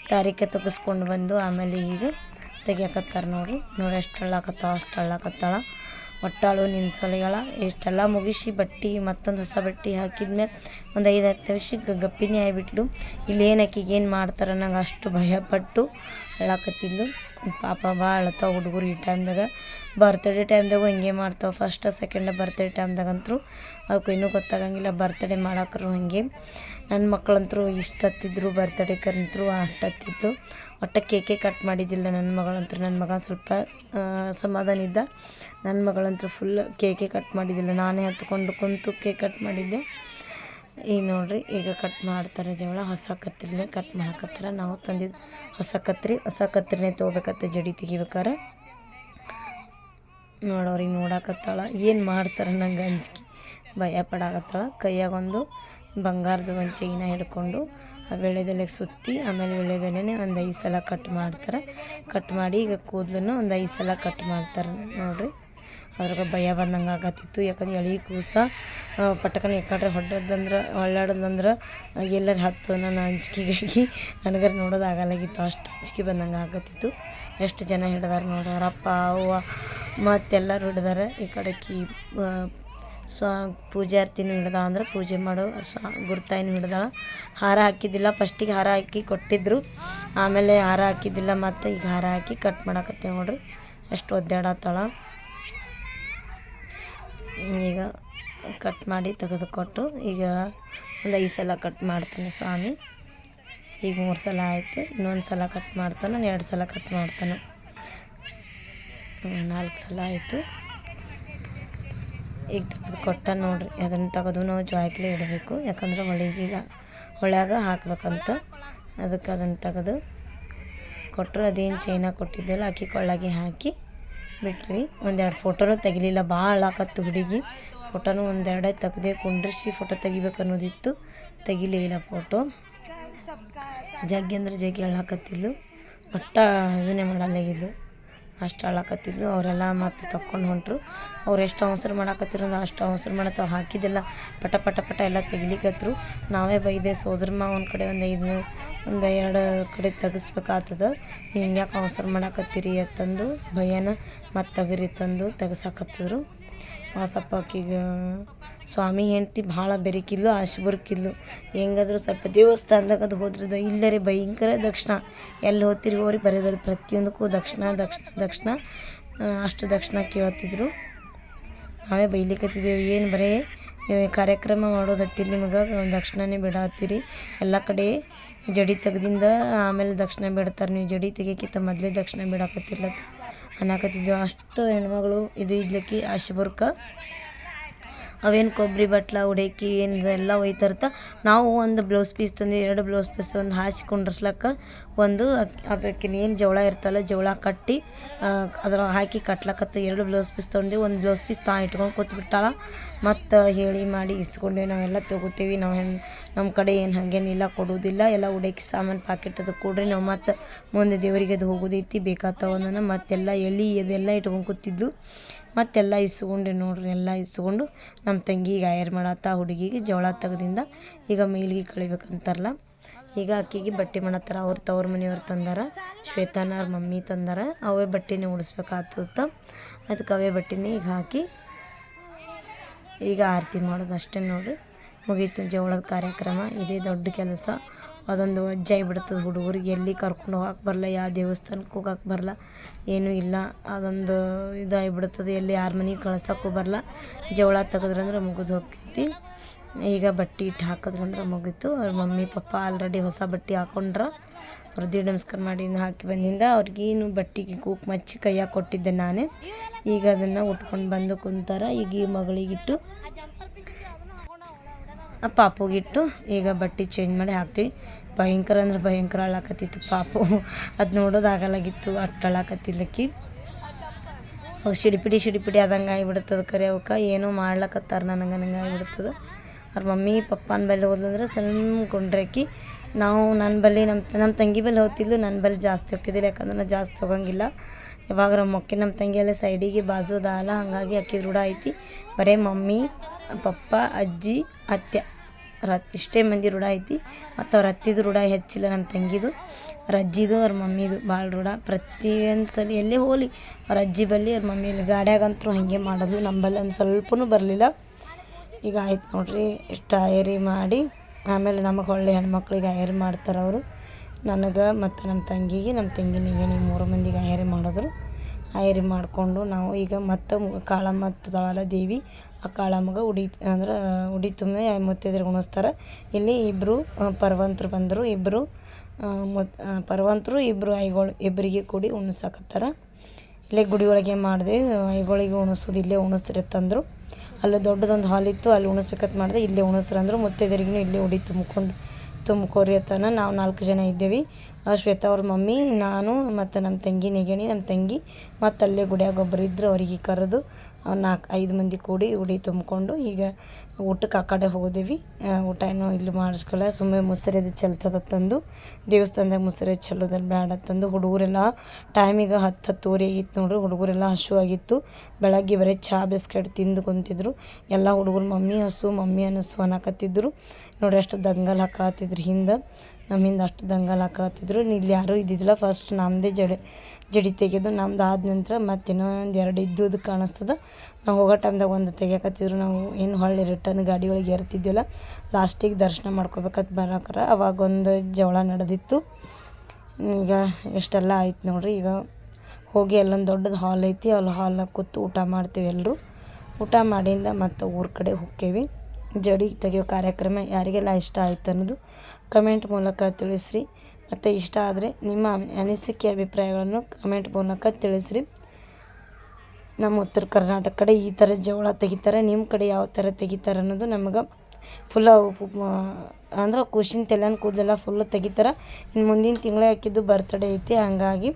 ತಾರೀಖೆ ತೆಗೆಸ್ಕೊಂಡು ಬಂದು, ಆಮೇಲೆ ಈಗ ತೆಗಿಯಕತ್ತಾರ ನೋಡ್ರಿ. ನೋಡಿ ಎಷ್ಟು ಅಳ್ಳಾಕತ್ತಾಳ ಅಷ್ಟು ಅಳ್ಳಾಕತ್ತಾಳ ಒಟ್ಟಾಳು ಇಷ್ಟೆಲ್ಲ ಮುಗಿಸಿ ಬಟ್ಟೆ, ಮತ್ತೊಂದು ಹೊಸ ಬಟ್ಟೆ ಹಾಕಿದ್ಮೇಲೆ ಒಂದು ಐದು ಹತ್ತು ನಿಮಿಷ ಗಪ್ಪಿನೇ ಆಗಿಬಿಟ್ಲು. ಇಲ್ಲಿ ಏನು ಆಕಿಗೆ ಏನು ಮಾಡ್ತಾರೆ ನಂಗೆ ಅಷ್ಟು ಭಯಪಟ್ಟು ಅಳಾಕತ್ತಿದ್ಲು ಪಾಪ ಭಾಳ ಅಳತಾವ ಹುಡುಗರು ಈ ಟೈಮ್ದಾಗ ಬರ್ತಡೇ ಟೈಮ್ದಾಗ ಹಂಗೆ ಮಾಡ್ತಾವೆ. ಫಸ್ಟ್ ಸೆಕೆಂಡ್ ಬರ್ತ್ಡೇ ಟೈಮ್ದಾಗಂತೂ ಅವಕ್ಕೆ ಇನ್ನೂ ಗೊತ್ತಾಗಂಗಿಲ್ಲ. ಬರ್ತಡೇ ಮಾಡಾಕ್ರು ಹಾಗೆ. ನನ್ನ ಮಕ್ಕಳಂತರೂ ಇಷ್ಟು ಹತ್ತಿದ್ರು ಬರ್ತ್ಡೇಕಂತರೂ ಅಷ್ಟು ಹತ್ತಿತ್ತು. ಒಟ್ಟು ಕೇಕೆ ಕಟ್ ಮಾಡಿದ್ದಿಲ್ಲ ನನ್ನ ಮಗಳಂತೂ. ನನ್ನ ಮಗ ಸ್ವಲ್ಪ ಸಮಾಧಾನ ಇದ್ದ. ನನ್ನ ಮಗಳಂತೂ ಫುಲ್ ಕೇಕೆ ಕಟ್ ಮಾಡಿದ್ದಿಲ್ಲ. ನಾನೇ ಹತ್ಕೊಂಡು ಕುಂತು ಕೇಕ್ ಕಟ್ ಮಾಡಿದ್ದೆ. ಈಗ ನೋಡ್ರಿ, ಈಗ ಕಟ್ ಮಾಡ್ತಾರೆ ಜೋಳ, ಹೊಸ ಕತ್ರಿನೇ ಕಟ್ ಮಾಡಕತ್ತಾರ. ನಾವು ತಂದಿದ್ದು ಹೊಸ ಕತ್ರಿ, ಹೊಸ ಕತ್ರಿನೇ ತೊಗೋಬೇಕತ್ತ ಜಡಿ ತೆಗಿಬೇಕಾರೆ. ನೋಡೋರಿಗೆ ನೋಡಾಕತ್ತಾಳ. ಏನು ಮಾಡ್ತಾರೆ ನಂಗೆ ಅಂಜಿಕೆ. ಭಯ ಪಡಾಕತ್ತಾಳ. ಕೈಯಾಗೊಂದು ಬಂಗಾರದ ಒಂದು ಚೈನ ಹಿಡ್ಕೊಂಡು ಆ ಬೆಳೆದೆಲೆಗೆ ಸುತ್ತಿ, ಆಮೇಲೆ ಬೆಳೆದೆಲೆ ಒಂದು ಐದು ಸಲ ಕಟ್ ಮಾಡ್ತಾರೆ. ಕಟ್ ಮಾಡಿ ಈಗ ಕೂದಲನ್ನು ಒಂದು ಐದು ಸಲ ಕಟ್ ಮಾಡ್ತಾರೆ ನೋಡ್ರಿ. ಅದ್ರಾಗ ಭಯ ಬಂದಂಗೆ ಆಗತ್ತಿತ್ತು. ಯಾಕಂದ್ರೆ ಎಳೆ ಕೂಸ ಪಟಕನ ಯಾಕಂದ್ರೆ ಹೊಡ್ದಂದ್ರೆ ಹೊಳ್ಳಾಡೋದಂದ್ರೆ ಎಲ್ಲರ ಹತ್ತು ನನ್ನ ಅಂಜಿಕೆಗಾಗಿ *laughs* ನನಗಾರ ನೋಡೋದಾಗಲಾಗಿತ್ತು ಅಷ್ಟು ಅಂಜಿಕೆ ಬಂದಂಗೆ ಆಗತ್ತಿತ್ತು. ಎಷ್ಟು ಜನ ಹಿಡ್ದಾರ ನೋಡ್ಯಾರಪ್ಪ ಅವ್ವ, ಮತ್ತೆಲ್ಲರೂ ಹಿಡ್ದಾರ. ಈ ಕಡೆಕಿ ಸ್ವಾ, ಪೂಜಾರ್ತಿನೂ ಹಿಡ್ದ ಅಂದ್ರೆ ಪೂಜೆ ಮಾಡೋ, ಸ್ವ, ಗುರ್ತಾಯಿನೂ ಹಿಡ್ದಾಳ. ಹಾರ ಹಾಕಿದ್ದಿಲ್ಲ, ಫಸ್ಟಿಗೆ ಹಾರ ಹಾಕಿ ಕೊಟ್ಟಿದ್ರು. ಆಮೇಲೆ ಹಾರ ಹಾಕಿದ್ದಿಲ್ಲ, ಮತ್ತು ಈಗ ಹಾರ ಹಾಕಿ ಕಟ್ ಮಾಡಾಕತ್ತೇವೆ ನೋಡ್ರಿ. ಎಷ್ಟು ಒದ್ದಾಡತ್ತಾಳ ಈಗ ಕಟ್ ಮಾಡಿ ತೆಗೆದುಕೊಟ್ಟು ಈಗ ಒಂದು ಐದು ಸಲ ಕಟ್ ಮಾಡ್ತಾನೆ ಸ್ವಾಮಿ. ಈಗ ಮೂರು ಸಲ ಆಯಿತು, ಇನ್ನೊಂದು ಸಲ ಕಟ್ ಮಾಡ್ತಾನೆ ಎರಡು ಸಲ ಕಟ್ ಮಾಡ್ತಾನೆ. ನಾಲ್ಕು ಸಲ ಆಯಿತು. ಈಗ ತೆಗೆದು ಕೊಟ್ಟ ನೋಡ್ರಿ, ಅದನ್ನು ತೆಗೆದು ನಾವು ಜಾಯ್ಕ್ಲೆ ಇಡಬೇಕು. ಯಾಕಂದ್ರೆ ಒಳಗೀಗ ಒಳಗೆ ಹಾಕ್ಬೇಕಂತ. ಅದಕ್ಕೆ ಅದನ್ನು ತೆಗೆದು ಕೊಟ್ಟರು ಅದೇನು ಚೈನ ಕೊಟ್ಟಿದ್ದೆಲ್ಲ ಅಕ್ಕಿ ಕೊಳ್ಳಾಗೆ ಹಾಕಿ ಬಿಟ್ವಿ ಒಂದೆರಡು ಫೋಟೋನೂ ತೆಗಿಲಿಲ್ಲ. ಭಾಳ ಹಾಕತ್ತು ಹುಡುಗಿ. ಫೋಟೋನು ಒಂದೆರಡೇ ತೆಗ್ದೆ ಕುಂಡ್ರಿಸಿ ಫೋಟೋ ತೆಗಿಬೇಕು ಅನ್ನೋದಿತ್ತು. ತೆಗಿಲೇ ಇಲ್ಲ ಫೋಟೋ. ಜಗ್ಗಿ ಅಂದ್ರೆ ಜಗ್ಗಿ ಅಳ್ಳಾಕತ್ತಿದ್ಲು ಒಟ್ಟ ಇದನ್ನೇ ಮಾಡಲ್ಲಾಗಿದ್ದು ಅಷ್ಟು ಅಳ್ಳಾಕತ್ತಿದ್ಲು ಅವರೆಲ್ಲ ಮತ್ತೆ ತಕ್ಕೊಂಡು ಹೊಂಟ್ರು. ಅವ್ರು ಎಷ್ಟು ಅವಸರ ಅಂದ್ರೆ ಅಷ್ಟು ಅವಸರ ಮಾಡತ್ತಾವ ಹಾಕಿದ್ದೆಲ್ಲ. ಪಟ ಪಟ ಪಟ ಎಲ್ಲ ತೆಗಿಲಿಕತ್ರು. ನಾವೇ ಬೈದೆ, ಸೋದ್ರ ಮಾ, ಒಂದು ಕಡೆ ಒಂದು ಐದು, ಒಂದು ಎರಡು ಕಡೆ ತೆಗಿಸ್ಬೇಕಾಗ್ತದ ನೀವು ಹಿಂಗ್ಯಾಕೆ ಅವಸರ ಮಾಡಾಕತ್ತೀರಿ? ಅಂತಂದು ಭಯನ ಮತ್ತು ತೆಗರಿ ತಂದು ತೆಗ್ಸಾಕತ್ತಿದ್ರು. ಸ್ವಲ್ಪ ಆಕಿಗೆ ಸ್ವಾಮಿ ಹೆಂಡ್ತಿ ಭಾಳ ಬೆರಿಕಿದ್ಲು, ಆಶೆ ಬರುಕಿದ್ಲು. ಹೆಂಗಾದ್ರೂ ಸ್ವಲ್ಪ ದೇವಸ್ಥಾನದಾಗ ಅದು ಹೋದ್ರದ, ಇಲ್ಲರೇ ಭಯಂಕರ ದಕ್ಷಿಣ. ಎಲ್ಲಿ ಹೋಗ್ತಿರಿ ಅವ್ರಿಗೆ ಬರೀ ಪ್ರತಿಯೊಂದಕ್ಕೂ ದಕ್ಷಿಣ ದಕ್ಷಿಣ ದಕ್ಷಿಣ ಅಷ್ಟು ದಕ್ಷಿಣ ಕೇಳತ್ತಿದ್ರು ನಾವೇ ಬೈಲಿಕತ್ತಿದ್ದೇವೆ, ಏನು ಬರೀ? ನೀವು ಕಾರ್ಯಕ್ರಮ ಮಾಡೋದತ್ತಿಲ್ಲ ನಿಮಗೆ, ದಕ್ಷಿಣನೇ ಬಿಡತ್ತೀರಿ. ಎಲ್ಲ ಕಡೆ ಜಡಿ ತೆಗ್ದಿಂದ ಆಮೇಲೆ ದಕ್ಷಿಣ ಬಿಡ್ತಾರೆ. ನೀವು ಜಡಿ ತೆಗಿಯಕ್ಕಿಂತ ಮೊದಲೇ ದಕ್ಷಿಣ ಬಿಡಾಕತ್ತಿರ್ಲತ್ತ. ಅನ್ನಕತ್ತಿದ್ದೆವು. ಅಷ್ಟು ಹೆಣ್ಮಗಳು ಇದು ಇದ್ಲಿಕ್ಕೆ ಆಶೆ ಬರ್ಕ ಅವೇನು ಕೊಬ್ಬರಿ ಬಟ್ಲ, ಉಡೇಕಿ, ಏನು ಎಲ್ಲ ಒಯ್ತಾರತ. ನಾವು ಒಂದು ಬ್ಲೌಸ್ ಪೀಸ್ ತಂದು, ಎರಡು ಬ್ಲೌಸ್ ಪೀಸ್ ಒಂದು ಹಾಸಿ ಕುಂಡ್ರಸ್ಲಕ್ಕ ಒಂದು ಅದಕ್ಕೆ ಏನು ಜವಳ ಇರ್ತಲ್ಲ ಜವಳ ಕಟ್ಟಿ ಅದ್ರ ಹಾಕಿ ಕಟ್ಲಕತ್ತ. ಎರಡು ಬ್ಲೌಸ್ ಪೀಸ್ ತೊಗೊಂಡು, ಒಂದು ಬ್ಲೌಸ್ ಪೀಸ್ ತಾ ಇಟ್ಕೊಂಡು ಕೂತ್ಬಿಟ್ಟಾಳ. ಮತ್ತು ಹೇಳಿ ಮಾಡಿ ಇಸ್ಕೊಂಡು ನಾವೆಲ್ಲ ತೊಗೋತೀವಿ. ನಾವು ಹೆಣ್ಣು ನಮ್ಮ ಕಡೆ ಏನು ಹಾಗೇನಿಲ್ಲ ಕೊಡೋದಿಲ್ಲ. ಎಲ್ಲ ಉಡೇಕಿ ಸಾಮಾನು ಪಾಕೆಟ್ ಅದು ಕೊಡ್ರಿ. ನಾವು ಮತ್ತು ಮುಂದೆ ದೇವರಿಗೆ ಅದು ಹೋಗೋದೈತಿ ಬೇಕಾಗ್ತಾವನ್ನ ಮತ್ತೆಲ್ಲ ಎಳಿ ಅದೆಲ್ಲ ಇಟ್ಕೊಂಡು ಕೂತಿದ್ಲು. ಮತ್ತೆಲ್ಲ ಇಸ್ಕೊಂಡು ನೋಡ್ರಿ, ಎಲ್ಲ ಇಸ್ಕೊಂಡು ನಮ್ಮ ತಂಗಿಗೆ ಆಯರ್ ಮಾಡತ್ತ ಹುಡುಗಿಗೆ ಜೋಳ ತೆಗ್ದಿಂದ ಈಗ ಮೇಲಿಗೆ ಕಳಿಬೇಕಂತಾರಲ್ಲ. ಈಗ ಅಕ್ಕಿಗೆ ಬಟ್ಟೆ ಮಾಡತ್ತಾರ ಅವ್ರ ತವ್ರ ಮನೆಯವ್ರು ತಂದಾರ, ಶ್ವೇತಾನ ಅವ್ರ ಮಮ್ಮಿ ತಂದಾರ, ಅವೇ ಬಟ್ಟೆನೇ ಉಡಿಸ್ಬೇಕಾಗ್ತದ ಅದಕ್ಕೆ ಅವೇ ಬಟ್ಟೆನೇ ಈಗ ಹಾಕಿ ಈಗ ಆರತಿ ಮಾಡೋದು ಅಷ್ಟೇ ನೋಡ್ರಿ. ಮುಗೀತು ಜೋಳದ ಕಾರ್ಯಕ್ರಮ, ಇದೇ ದೊಡ್ಡ ಕೆಲಸ. ಅದೊಂದು ಅಜ್ಜ ಬಿಡ್ತದೆ ಹುಡುಗರಿಗೆ. ಎಲ್ಲಿ ಕರ್ಕೊಂಡು ಹೋಗಕ್ಕೆ ಬರಲ್ಲ, ಯಾವ ದೇವಸ್ಥಾನಕ್ಕೆ ಹೋಗಕ್ಕೆ ಬರಲ್ಲ, ಏನೂ ಇಲ್ಲ. ಅದೊಂದು ಇದಾಗಿಬಿಡ್ತದೆ ಎಲ್ಲಿ ಯಾರ ಮನೆಗೆ ಕಳ್ಸೋಕ್ಕೂ ಬರಲ್ಲ. ಜವಳ ತೆಗೆದ್ರಂದ್ರೆ ಮುಗಿದು ಹೋಗ್ತೈತಿ. ಈಗ ಬಟ್ಟೆ ಇಟ್ಟು ಹಾಕಿದ್ರಂದ್ರೆ ಮುಗೀತು. ಅವ್ರ ಮಮ್ಮಿ, ಪಪ್ಪ ಆಲ್ರೆಡಿ ಹೊಸ ಬಟ್ಟೆ ಹಾಕೊಂಡ್ರ. ಅವ್ರದ್ದು ನಮಸ್ಕಾರ ಮಾಡಿ ಹಾಕಿ ಬಂದಿಂದ ಅವ್ರಿಗೇನು ಬಟ್ಟೆಗೆ ಕೂಕ್ ಮಚ್ಚಿ ಕೈಯಾಗ ಕೊಟ್ಟಿದ್ದೆ ನಾನೇ. ಈಗ ಅದನ್ನು ಉಟ್ಕೊಂಡು ಬಂದು ಕುಂತಾರ. ಈಗ ಈ ಮಗಳಿಗಿಟ್ಟು ಪಾಪುಗಿಟ್ಟು ಈಗ ಬಟ್ಟೆ ಚೇಂಜ್ ಮಾಡಿ ಹಾಕ್ತೀವಿ. ಭಯಂಕರ ಅಂದ್ರೆ ಭಯಂಕರ ಅಳಾಕತ್ತಿತ್ತು ಪಾಪು. ಅದು ನೋಡೋದಾಗಲಾಗಿತ್ತು ಅಷ್ಟು ಅಳಾಕತ್ತಿಲ್ಲಕ್ಕಿ ಅವು ಸಿಡಿಪಿಡಿ ಸಿಡಿಪಿಡಿ ಆದಂಗೆ ಆಗಿಬಿಡ್ತದೆ ಕರೆ ಅವಕ್ಕೆ. ಏನೂ ಮಾಡ್ಲಕತ್ತಾರ ನನಗೆ ನನಗೆ ಆಗಿಬಿಡ್ತದೆ. ಅವ್ರ ಮಮ್ಮಿ ಪಪ್ಪನ ಬಲ್ಲಿ ಹೋದಂದ್ರೆ ಸಣ್ಣ ಗುಂಡ್ರಾಕಿ. ನಾವು ನನ್ನ ಬಳಿ ನಮ್ಮ ನಮ್ಮ ತಂಗಿ ಬಲ್ಲಿ ಹೋಗ್ತಿದ್ಲು ನನ್ನ ಬಳಿ ಜಾಸ್ತಿ ಹೋಗಿದ್ದಿಲ್ಲ ಯಾಕಂದ್ರೆ ನಾನು ಜಾಸ್ತಿ ತೊಗೊಂಗಿಲ್ಲ. ಯಾವಾಗ ನಮ್ಮ ಮೊಕ್ಕೆ ನಮ್ಮ ತಂಗಿ ಎಲ್ಲ ಸೈಡಿಗೆ ಬಾಜು ಅಲ್ಲ ಹಾಗಾಗಿ ಅಕ್ಕಿ ರೂಢ ಐತಿ. ಬರೇ ಮಮ್ಮಿ ಪಪ್ಪ, ಅಜ್ಜಿ, ಅತ್ತೆ. ಇಷ್ಟೇ ಮಂದಿ ರೂಢ ಐತಿ. ಮತ್ತು ಅವ್ರ ಅತ್ತಿದು ರೂಢ ಹೆಚ್ಚಿಲ್ಲ ನಮ್ಮ ತಂಗಿದು. ಅವ್ರ ಅಜ್ಜಿದು, ಅವ್ರ ಮಮ್ಮಿದು ಭಾಳ ರೂಢ. ಪ್ರತಿಯೊಂದು ಸಲ ಎಲ್ಲೇ ಹೋಗಲಿ, ಅವ್ರ ಅಜ್ಜಿ ಬಲ್ಲಿ, ಅವ್ರ ಮಮ್ಮಿ ಗಾಡ್ಯಾಗಂತೂ ಹಾಗೆ ಮಾಡೋದು. ನಂಬಲ್ಲಿ ಒಂದು ಸ್ವಲ್ಪನೂ ಬರಲಿಲ್ಲ. ಈಗ ಆಯ್ತು ನೋಡ್ರಿ, ಇಷ್ಟು ಆಯರಿ ಮಾಡಿ. ಆಮೇಲೆ ನಮಗೆ ಒಳ್ಳೆ ಹೆಣ್ಮಕ್ಳಿಗೆ ಆಯರಿ ಮಾಡ್ತಾರೆ ಅವರು. ನನಗೆ ಮತ್ತು ನಮ್ಮ ತಂಗಿಗೆ ನಮ್ಮ ತಂಗಿನಿಗೆ ನೀವು ಮೂರು ಮಂದಿಗೆ ಆಯರಿ ಮಾಡಿದ್ರು. ಆಯರಿ ಮಾಡಿಕೊಂಡು ನಾವು ಈಗ ಮತ್ತೆ ಕಾಳಮ್ಮ ತಳಲ ದೇವಿ, ಆ ಕಾಳಮ್ಮಗೆ ಉಡಿ ಅಂದ್ರೆ ಉಡಿ ತುಂಬ ಮುತ್ತೈದೆರಿಗೆ ಉಣಿಸ್ತಾರೆ. ಇಲ್ಲಿ ಇಬ್ಬರು ಪರ್ವಂತರು ಬಂದರು. ಇಬ್ಬರು ಮುತ್ ಪರ್ವಂತರು ಇಬ್ಬರು ಐಗಳು ಇಬ್ಬರಿಗೆ ಕೂಡಿ ಉಣ್ಸಕತ್ತಾರ. ಇಲ್ಲೇ ಗುಡಿ ಒಳಗೆ ಮಾಡಿದ್ವಿ ಐಗಳಿಗೆ ಉಣಿಸೋದು ಇಲ್ಲೇ ಉಣಿಸ್ರಿ ತಂದರು. ಅಲ್ಲಿ ದೊಡ್ಡದೊಂದು ಹಾಲಿತ್ತು ಅಲ್ಲಿ ಉಣಿಸ್ಬೇಕಂತ ಮಾಡಿದೆ, ಇಲ್ಲೇ ಉಣಿಸ್ರಿ ಅಂದರು ಮುತ್ತೈದರಿಗೂ ಇಲ್ಲೇ ಉಡಿ ತುಂಬ್ಕೊಂಡು ತುಂಬ್ಕೋರಿ ಅತ್ತನ ನಾವು ನಾಲ್ಕು ಜನ ಇದ್ದೀವಿ. ಶ್ವೇತಾ ಅವ್ರ ಮಮ್ಮಿ, ನಾನು ಮತ್ತು ನಮ್ಮ ತಂಗಿ ನೆಗಣಿ, ನಮ್ಮ ತಂಗಿ ಮತ್ತು ಅಲ್ಲೇ ಗುಡಿಯಾಗ ಒಬ್ಬರು ಇದ್ದರು ಅವರಿಗೆ ಕರೆದು ನಾಲ್ಕು ಐದು ಮಂದಿ ಕೂಡಿ ಉಡಿ ತುಂಬಿಕೊಂಡು ಈಗ ಊಟಕ್ಕೆ ಆ ಕಡೆ ಹೋದೆವಿ. ಊಟ ಏನೋ ಇಲ್ಲಿ ಮಾಡಿಸ್ಕೊಳ್ಳ ಸುಮ್ಮನೆ ಅದು ಚೆಲ್ತದ ತಂದು. ದೇವಸ್ಥಾನದಾಗ ಮೊಸರು ಚೆಲ್ಲೋದಲ್ಲಿ ಬೇಡ ತಂದು. ಹುಡುಗರೆಲ್ಲ ಟೈಮಿಗೆ ಹತ್ತು ಹತ್ತುವರೆ ಆಗಿತ್ತು ನೋಡ್ರಿ. ಹುಡುಗರೆಲ್ಲ ಹಸು ಆಗಿತ್ತು. ಬೆಳಗ್ಗೆ ಬರೀ ಚಹಾ ಬಿಸ್ಕೆಟ್ ತಿಂದು ಕುಂತಿದ್ರು. ಎಲ್ಲ ಹುಡುಗರು ಮಮ್ಮಿ ಹಸು, ಮಮ್ಮಿ ಅನ್ನಿಸು ಅನ್ನಕತ್ತಿದ್ರು ನೋಡ್ರಿ ಅಷ್ಟು ದಂಗಲ್ ಹಾಕತ್ತಿದ್ರು ಹಿಂದೆ. ನಮ್ಮ ಹಿಂದೆ ಅಷ್ಟು ದಂಗಲ್ ಹಾಕತ್ತಿದ್ರು ಇಲ್ಲಿ ಯಾರೂ ಇದ್ದಿದ್ದಿಲ್ಲ. ಫಸ್ಟ್ ನಮ್ಮದೇ ಜಡೆ, ಜಡಿ ತೆಗೆದು ನಮ್ದು ಆದ ನಂತರ ಮತ್ತು ಇನ್ನೊಂದು ಎರಡು ಇದ್ದುದು ಕಾಣಿಸ್ತದ. ನಾವು ಹೋಗೋ ಟೈಮ್ದಾಗ ಒಂದು ತೆಗಿಯಕತ್ತಿದ್ರು. ನಾವು ಏನು ಹೊಳ್ಳಿ ರಿಟರ್ನ್ ಗಾಡಿ ಒಳಗೆ ಏರ್ತಿದ್ದಿಲ್ಲ. ಲಾಸ್ಟಿಗೆ ದರ್ಶನ ಮಾಡ್ಕೋಬೇಕಂತ ಬರೋಕ್ರ. ಅವಾಗ ಒಂದು ಜವಳ ನಡೆದಿತ್ತು. ಈಗ ಇಷ್ಟೆಲ್ಲ ಆಯ್ತು ನೋಡ್ರಿ. ಈಗ ಹೋಗಿ ಅಲ್ಲೊಂದು ದೊಡ್ಡದು ಹಾಲ್ ಐತಿ. ಅಲ್ಲಿ ಹಾಲ್ನಾಗ ಕೂತು ಊಟ ಮಾಡ್ತೀವಿ ಎಲ್ಲರೂ ಊಟ ಮಾಡಿಂದ ಮತ್ತು ಊರ ಕಡೆ ಹೋಕ್ಕೇವಿ. ಜಡಿ ತೆಗಿಯೋ ಕಾರ್ಯಕ್ರಮ ಯಾರಿಗೆಲ್ಲ ಇಷ್ಟ ಆಯ್ತು ಅನ್ನೋದು ಕಮೆಂಟ್ ಮೂಲಕ ತಿಳಿಸ್ರಿ. ಮತ್ತು ಇಷ್ಟ ಆದರೆ ನಿಮ್ಮ ಅನಿಸಿಕೆ ಅಭಿಪ್ರಾಯಗಳನ್ನು ಕಮೆಂಟ್ ಮೂಲಕ ತಿಳಿಸ್ರಿ. ನಮ್ಮ ಉತ್ತರ ಕರ್ನಾಟಕ ಕಡೆ ಈ ಥರ ಜೋಳ ತೆಗಿತಾರೆ ನಿಮ್ಮ ಕಡೆ ಯಾವ ಥರ ತೆಗಿತಾರೆ ಅನ್ನೋದು ನಮಗೆ ಫುಲ್ ಅಂದ್ರೆ ಖುಷಿನ ತಲೆನ ಕೂದಲೆಲ್ಲ ಫುಲ್ಲು ತೆಗಿತಾರೆ. ಇನ್ನು ಮುಂದಿನ ತಿಂಗಳೇ ಹಾಕಿದ್ದು ಬರ್ತಡೇ ಐತಿ, ಹಂಗಾಗಿ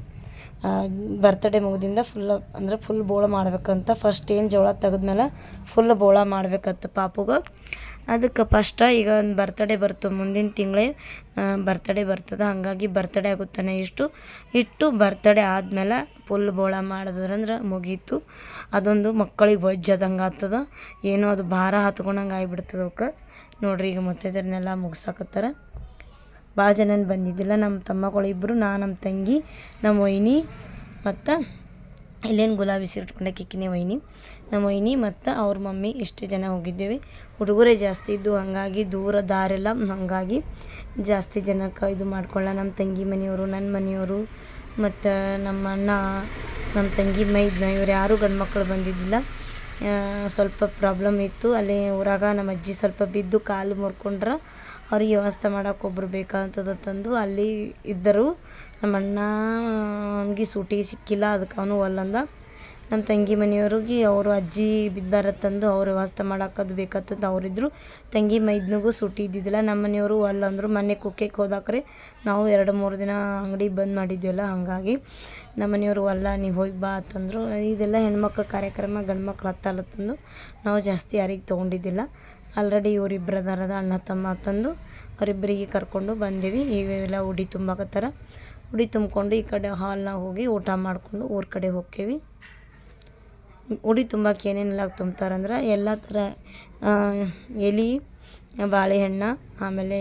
ಬರ್ತಡೇ ಮುಗಿದಿಂದ ಫುಲ್ ಅಂದ್ರೆ ಫುಲ್ ಬೋಳ ಮಾಡ್ಬೇಕಂತ ಫಸ್ಟ್ ಏನು ಜೋಳ ತೆಗೆದ್ಮೇಲೆ ಫುಲ್ ಬೋಳ ಮಾಡ್ಬೇಕಂತ ಪಾಪುಗೆ. ಅದಕ್ಕೆ ಫಸ್ಟ ಈಗ ಒಂದು ಬರ್ತಡೇ ಬರ್ತು, ಮುಂದಿನ ತಿಂಗಳೇ ಬರ್ತಡೇ ಬರ್ತದೆ, ಹಾಗಾಗಿ ಬರ್ತಡೇ ಆಗುತ್ತಾನೆ ಇಷ್ಟು. ಇಟ್ಟು ಬರ್ತಡೇ ಆದಮೇಲೆ ಫುಲ್ ಬೋಳ ಮಾಡಿದ್ರಂದ್ರೆ ಮುಗೀತು. ಅದೊಂದು ಮಕ್ಕಳಿಗೆ ವಜ್ಜದಂಗೆ ಆಗ್ತದ. ಏನೋ ಅದು ಭಾರ ಹತ್ಕೊಂಡಂಗೆ ಆಗಿಬಿಡ್ತದೆ ಅವಕ್ಕೆ. ನೋಡ್ರಿ ಈಗ ಮುತ್ತೈದರನ್ನೆಲ್ಲ ಮುಗ್ಸಾಕತ್ತಾರ. ಭಾಳ ಜನ ಬಂದಿದ್ದಿಲ್ಲ ನಮ್ಮ ತಮ್ಮಗಳಿಬ್ಬರು ನಾ ನಮ್ಮ ತಂಗಿ ನಮ್ಮ ವೈನಿ ಮತ್ತು ಇಲ್ಲೇನು ಗುಲಾಬಿ ಸೀರೆ ಇಟ್ಕೊಂಡೆ ಕಿಕ್ಕಿನಿ ವಯ್ನಿ ನಮ್ಮ ಇನಿ ಮತ್ತು ಅವ್ರ ಮಮ್ಮಿ ಇಷ್ಟು ಜನ ಹೋಗಿದ್ದೇವೆ. ಹುಡುಗರೇ ಜಾಸ್ತಿ ಇದ್ದು ಹಾಗಾಗಿ ದೂರ ದಾರೆಲ್ಲ. ಹಾಗಾಗಿ ಜಾಸ್ತಿ ಜನಕ್ಕೆ ಇದು ಮಾಡ್ಕೊಳ್ಳ ನಮ್ಮ ತಂಗಿ ಮನೆಯವರು, ನನ್ನ ಮನೆಯವರು ಮತ್ತು ನಮ್ಮ ಅಣ್ಣ, ನಮ್ಮ ತಂಗಿ ಮೈದ್ನ ಇವ್ರು ಯಾರೂ ಗಂಡ್ಮಕ್ಳು ಬಂದಿದ್ದಿಲ್ಲ. ಸ್ವಲ್ಪ ಪ್ರಾಬ್ಲಮ್ ಇತ್ತು. ಅಲ್ಲಿ ಊರಾಗ ನಮ್ಮ ಅಜ್ಜಿ ಸ್ವಲ್ಪ ಬಿದ್ದು ಕಾಲು ಮುರ್ಕೊಂಡ್ರೆ ಅವ್ರಿಗೆ ವ್ಯವಸ್ಥೆ ಮಾಡೋಕೆ ಒಬ್ಬರು ಬೇಕಾಗ್ತದೆ ತಂದು ಅಲ್ಲಿ ಇದ್ದರು. ನಮ್ಮ ಅಣ್ಣ ಅವ್ನಿಗೆ ಸೂಟಿ ಸಿಕ್ಕಿಲ್ಲ. ಅದಕ್ಕೆ ಅವನು ಒಲ್ಲಂದ. ನಮ್ಮ ತಂಗಿ ಮನೆಯವ್ರಿಗೆ ಅವರು ಅಜ್ಜಿ ಬಿದ್ದಾರ ತಂದು ಅವ್ರು ವ್ಯವಸ್ಥೆ ಮಾಡಾಕದು ಬೇಕಾಗ್ತದೆ ಅವರಿದ್ರು. ತಂಗಿ ಮೈದ್ನಿಗೂ ಸೂಟಿ ಇದ್ದಿದ್ದಿಲ್ಲ. ನಮ್ಮ ಮನೆಯವರು ಅಲ್ಲಂದರು ಮನೆ ಕುಕ್ಕೆಗೆ ಹೋದಾಕ್ರೆ. ನಾವು ಎರಡು ಮೂರು ದಿನ ಅಂಗಡಿ ಬಂದ್ ಮಾಡಿದ್ವಲ್ಲ, ಹಾಗಾಗಿ ನಮ್ಮ ಮನೆಯವರು ಅಲ್ಲ, ನೀವು ಹೋಗಿ ಬಾ ಅಂತಂದರು. ಇದೆಲ್ಲ ಹೆಣ್ಮಕ್ಳ ಕಾರ್ಯಕ್ರಮ ಗಂಡು ಮಕ್ಳು ಹತ್ತಲತ್ತಂದು ನಾವು ಜಾಸ್ತಿ ಯಾರಿಗೆ ತೊಗೊಂಡಿದ್ದಿಲ್ಲ. ಆಲ್ರೆಡಿ ಇವರಿಬ್ಬರ ಅದಾರದ ಅಣ್ಣ, ತಮ್ಮ ತಂದು ಅವರಿಬ್ಬರಿಗೆ ಕರ್ಕೊಂಡು ಬಂದೀವಿ. ಈಗ ಎಲ್ಲ ಉಡಿ ತುಂಬಾಕತ್ತಾರ ಉಡಿ ತುಂಬಿಕೊಂಡು ಈ ಕಡೆ ಹಾಲ್ನಾಗ ಹೋಗಿ ಊಟ ಮಾಡಿಕೊಂಡು ಊರ ಕಡೆ ಹೋಕ್ಕೇವಿ. ಉಡಿ ತುಂಬಕ್ಕೆ ಏನೇನೆಲ್ಲ ತುಂಬ್ತಾರಂದ್ರೆ ಎಲ್ಲ ಥರ ಎಲೆ, ಬಾಳೆಹಣ್ಣು, ಆಮೇಲೆ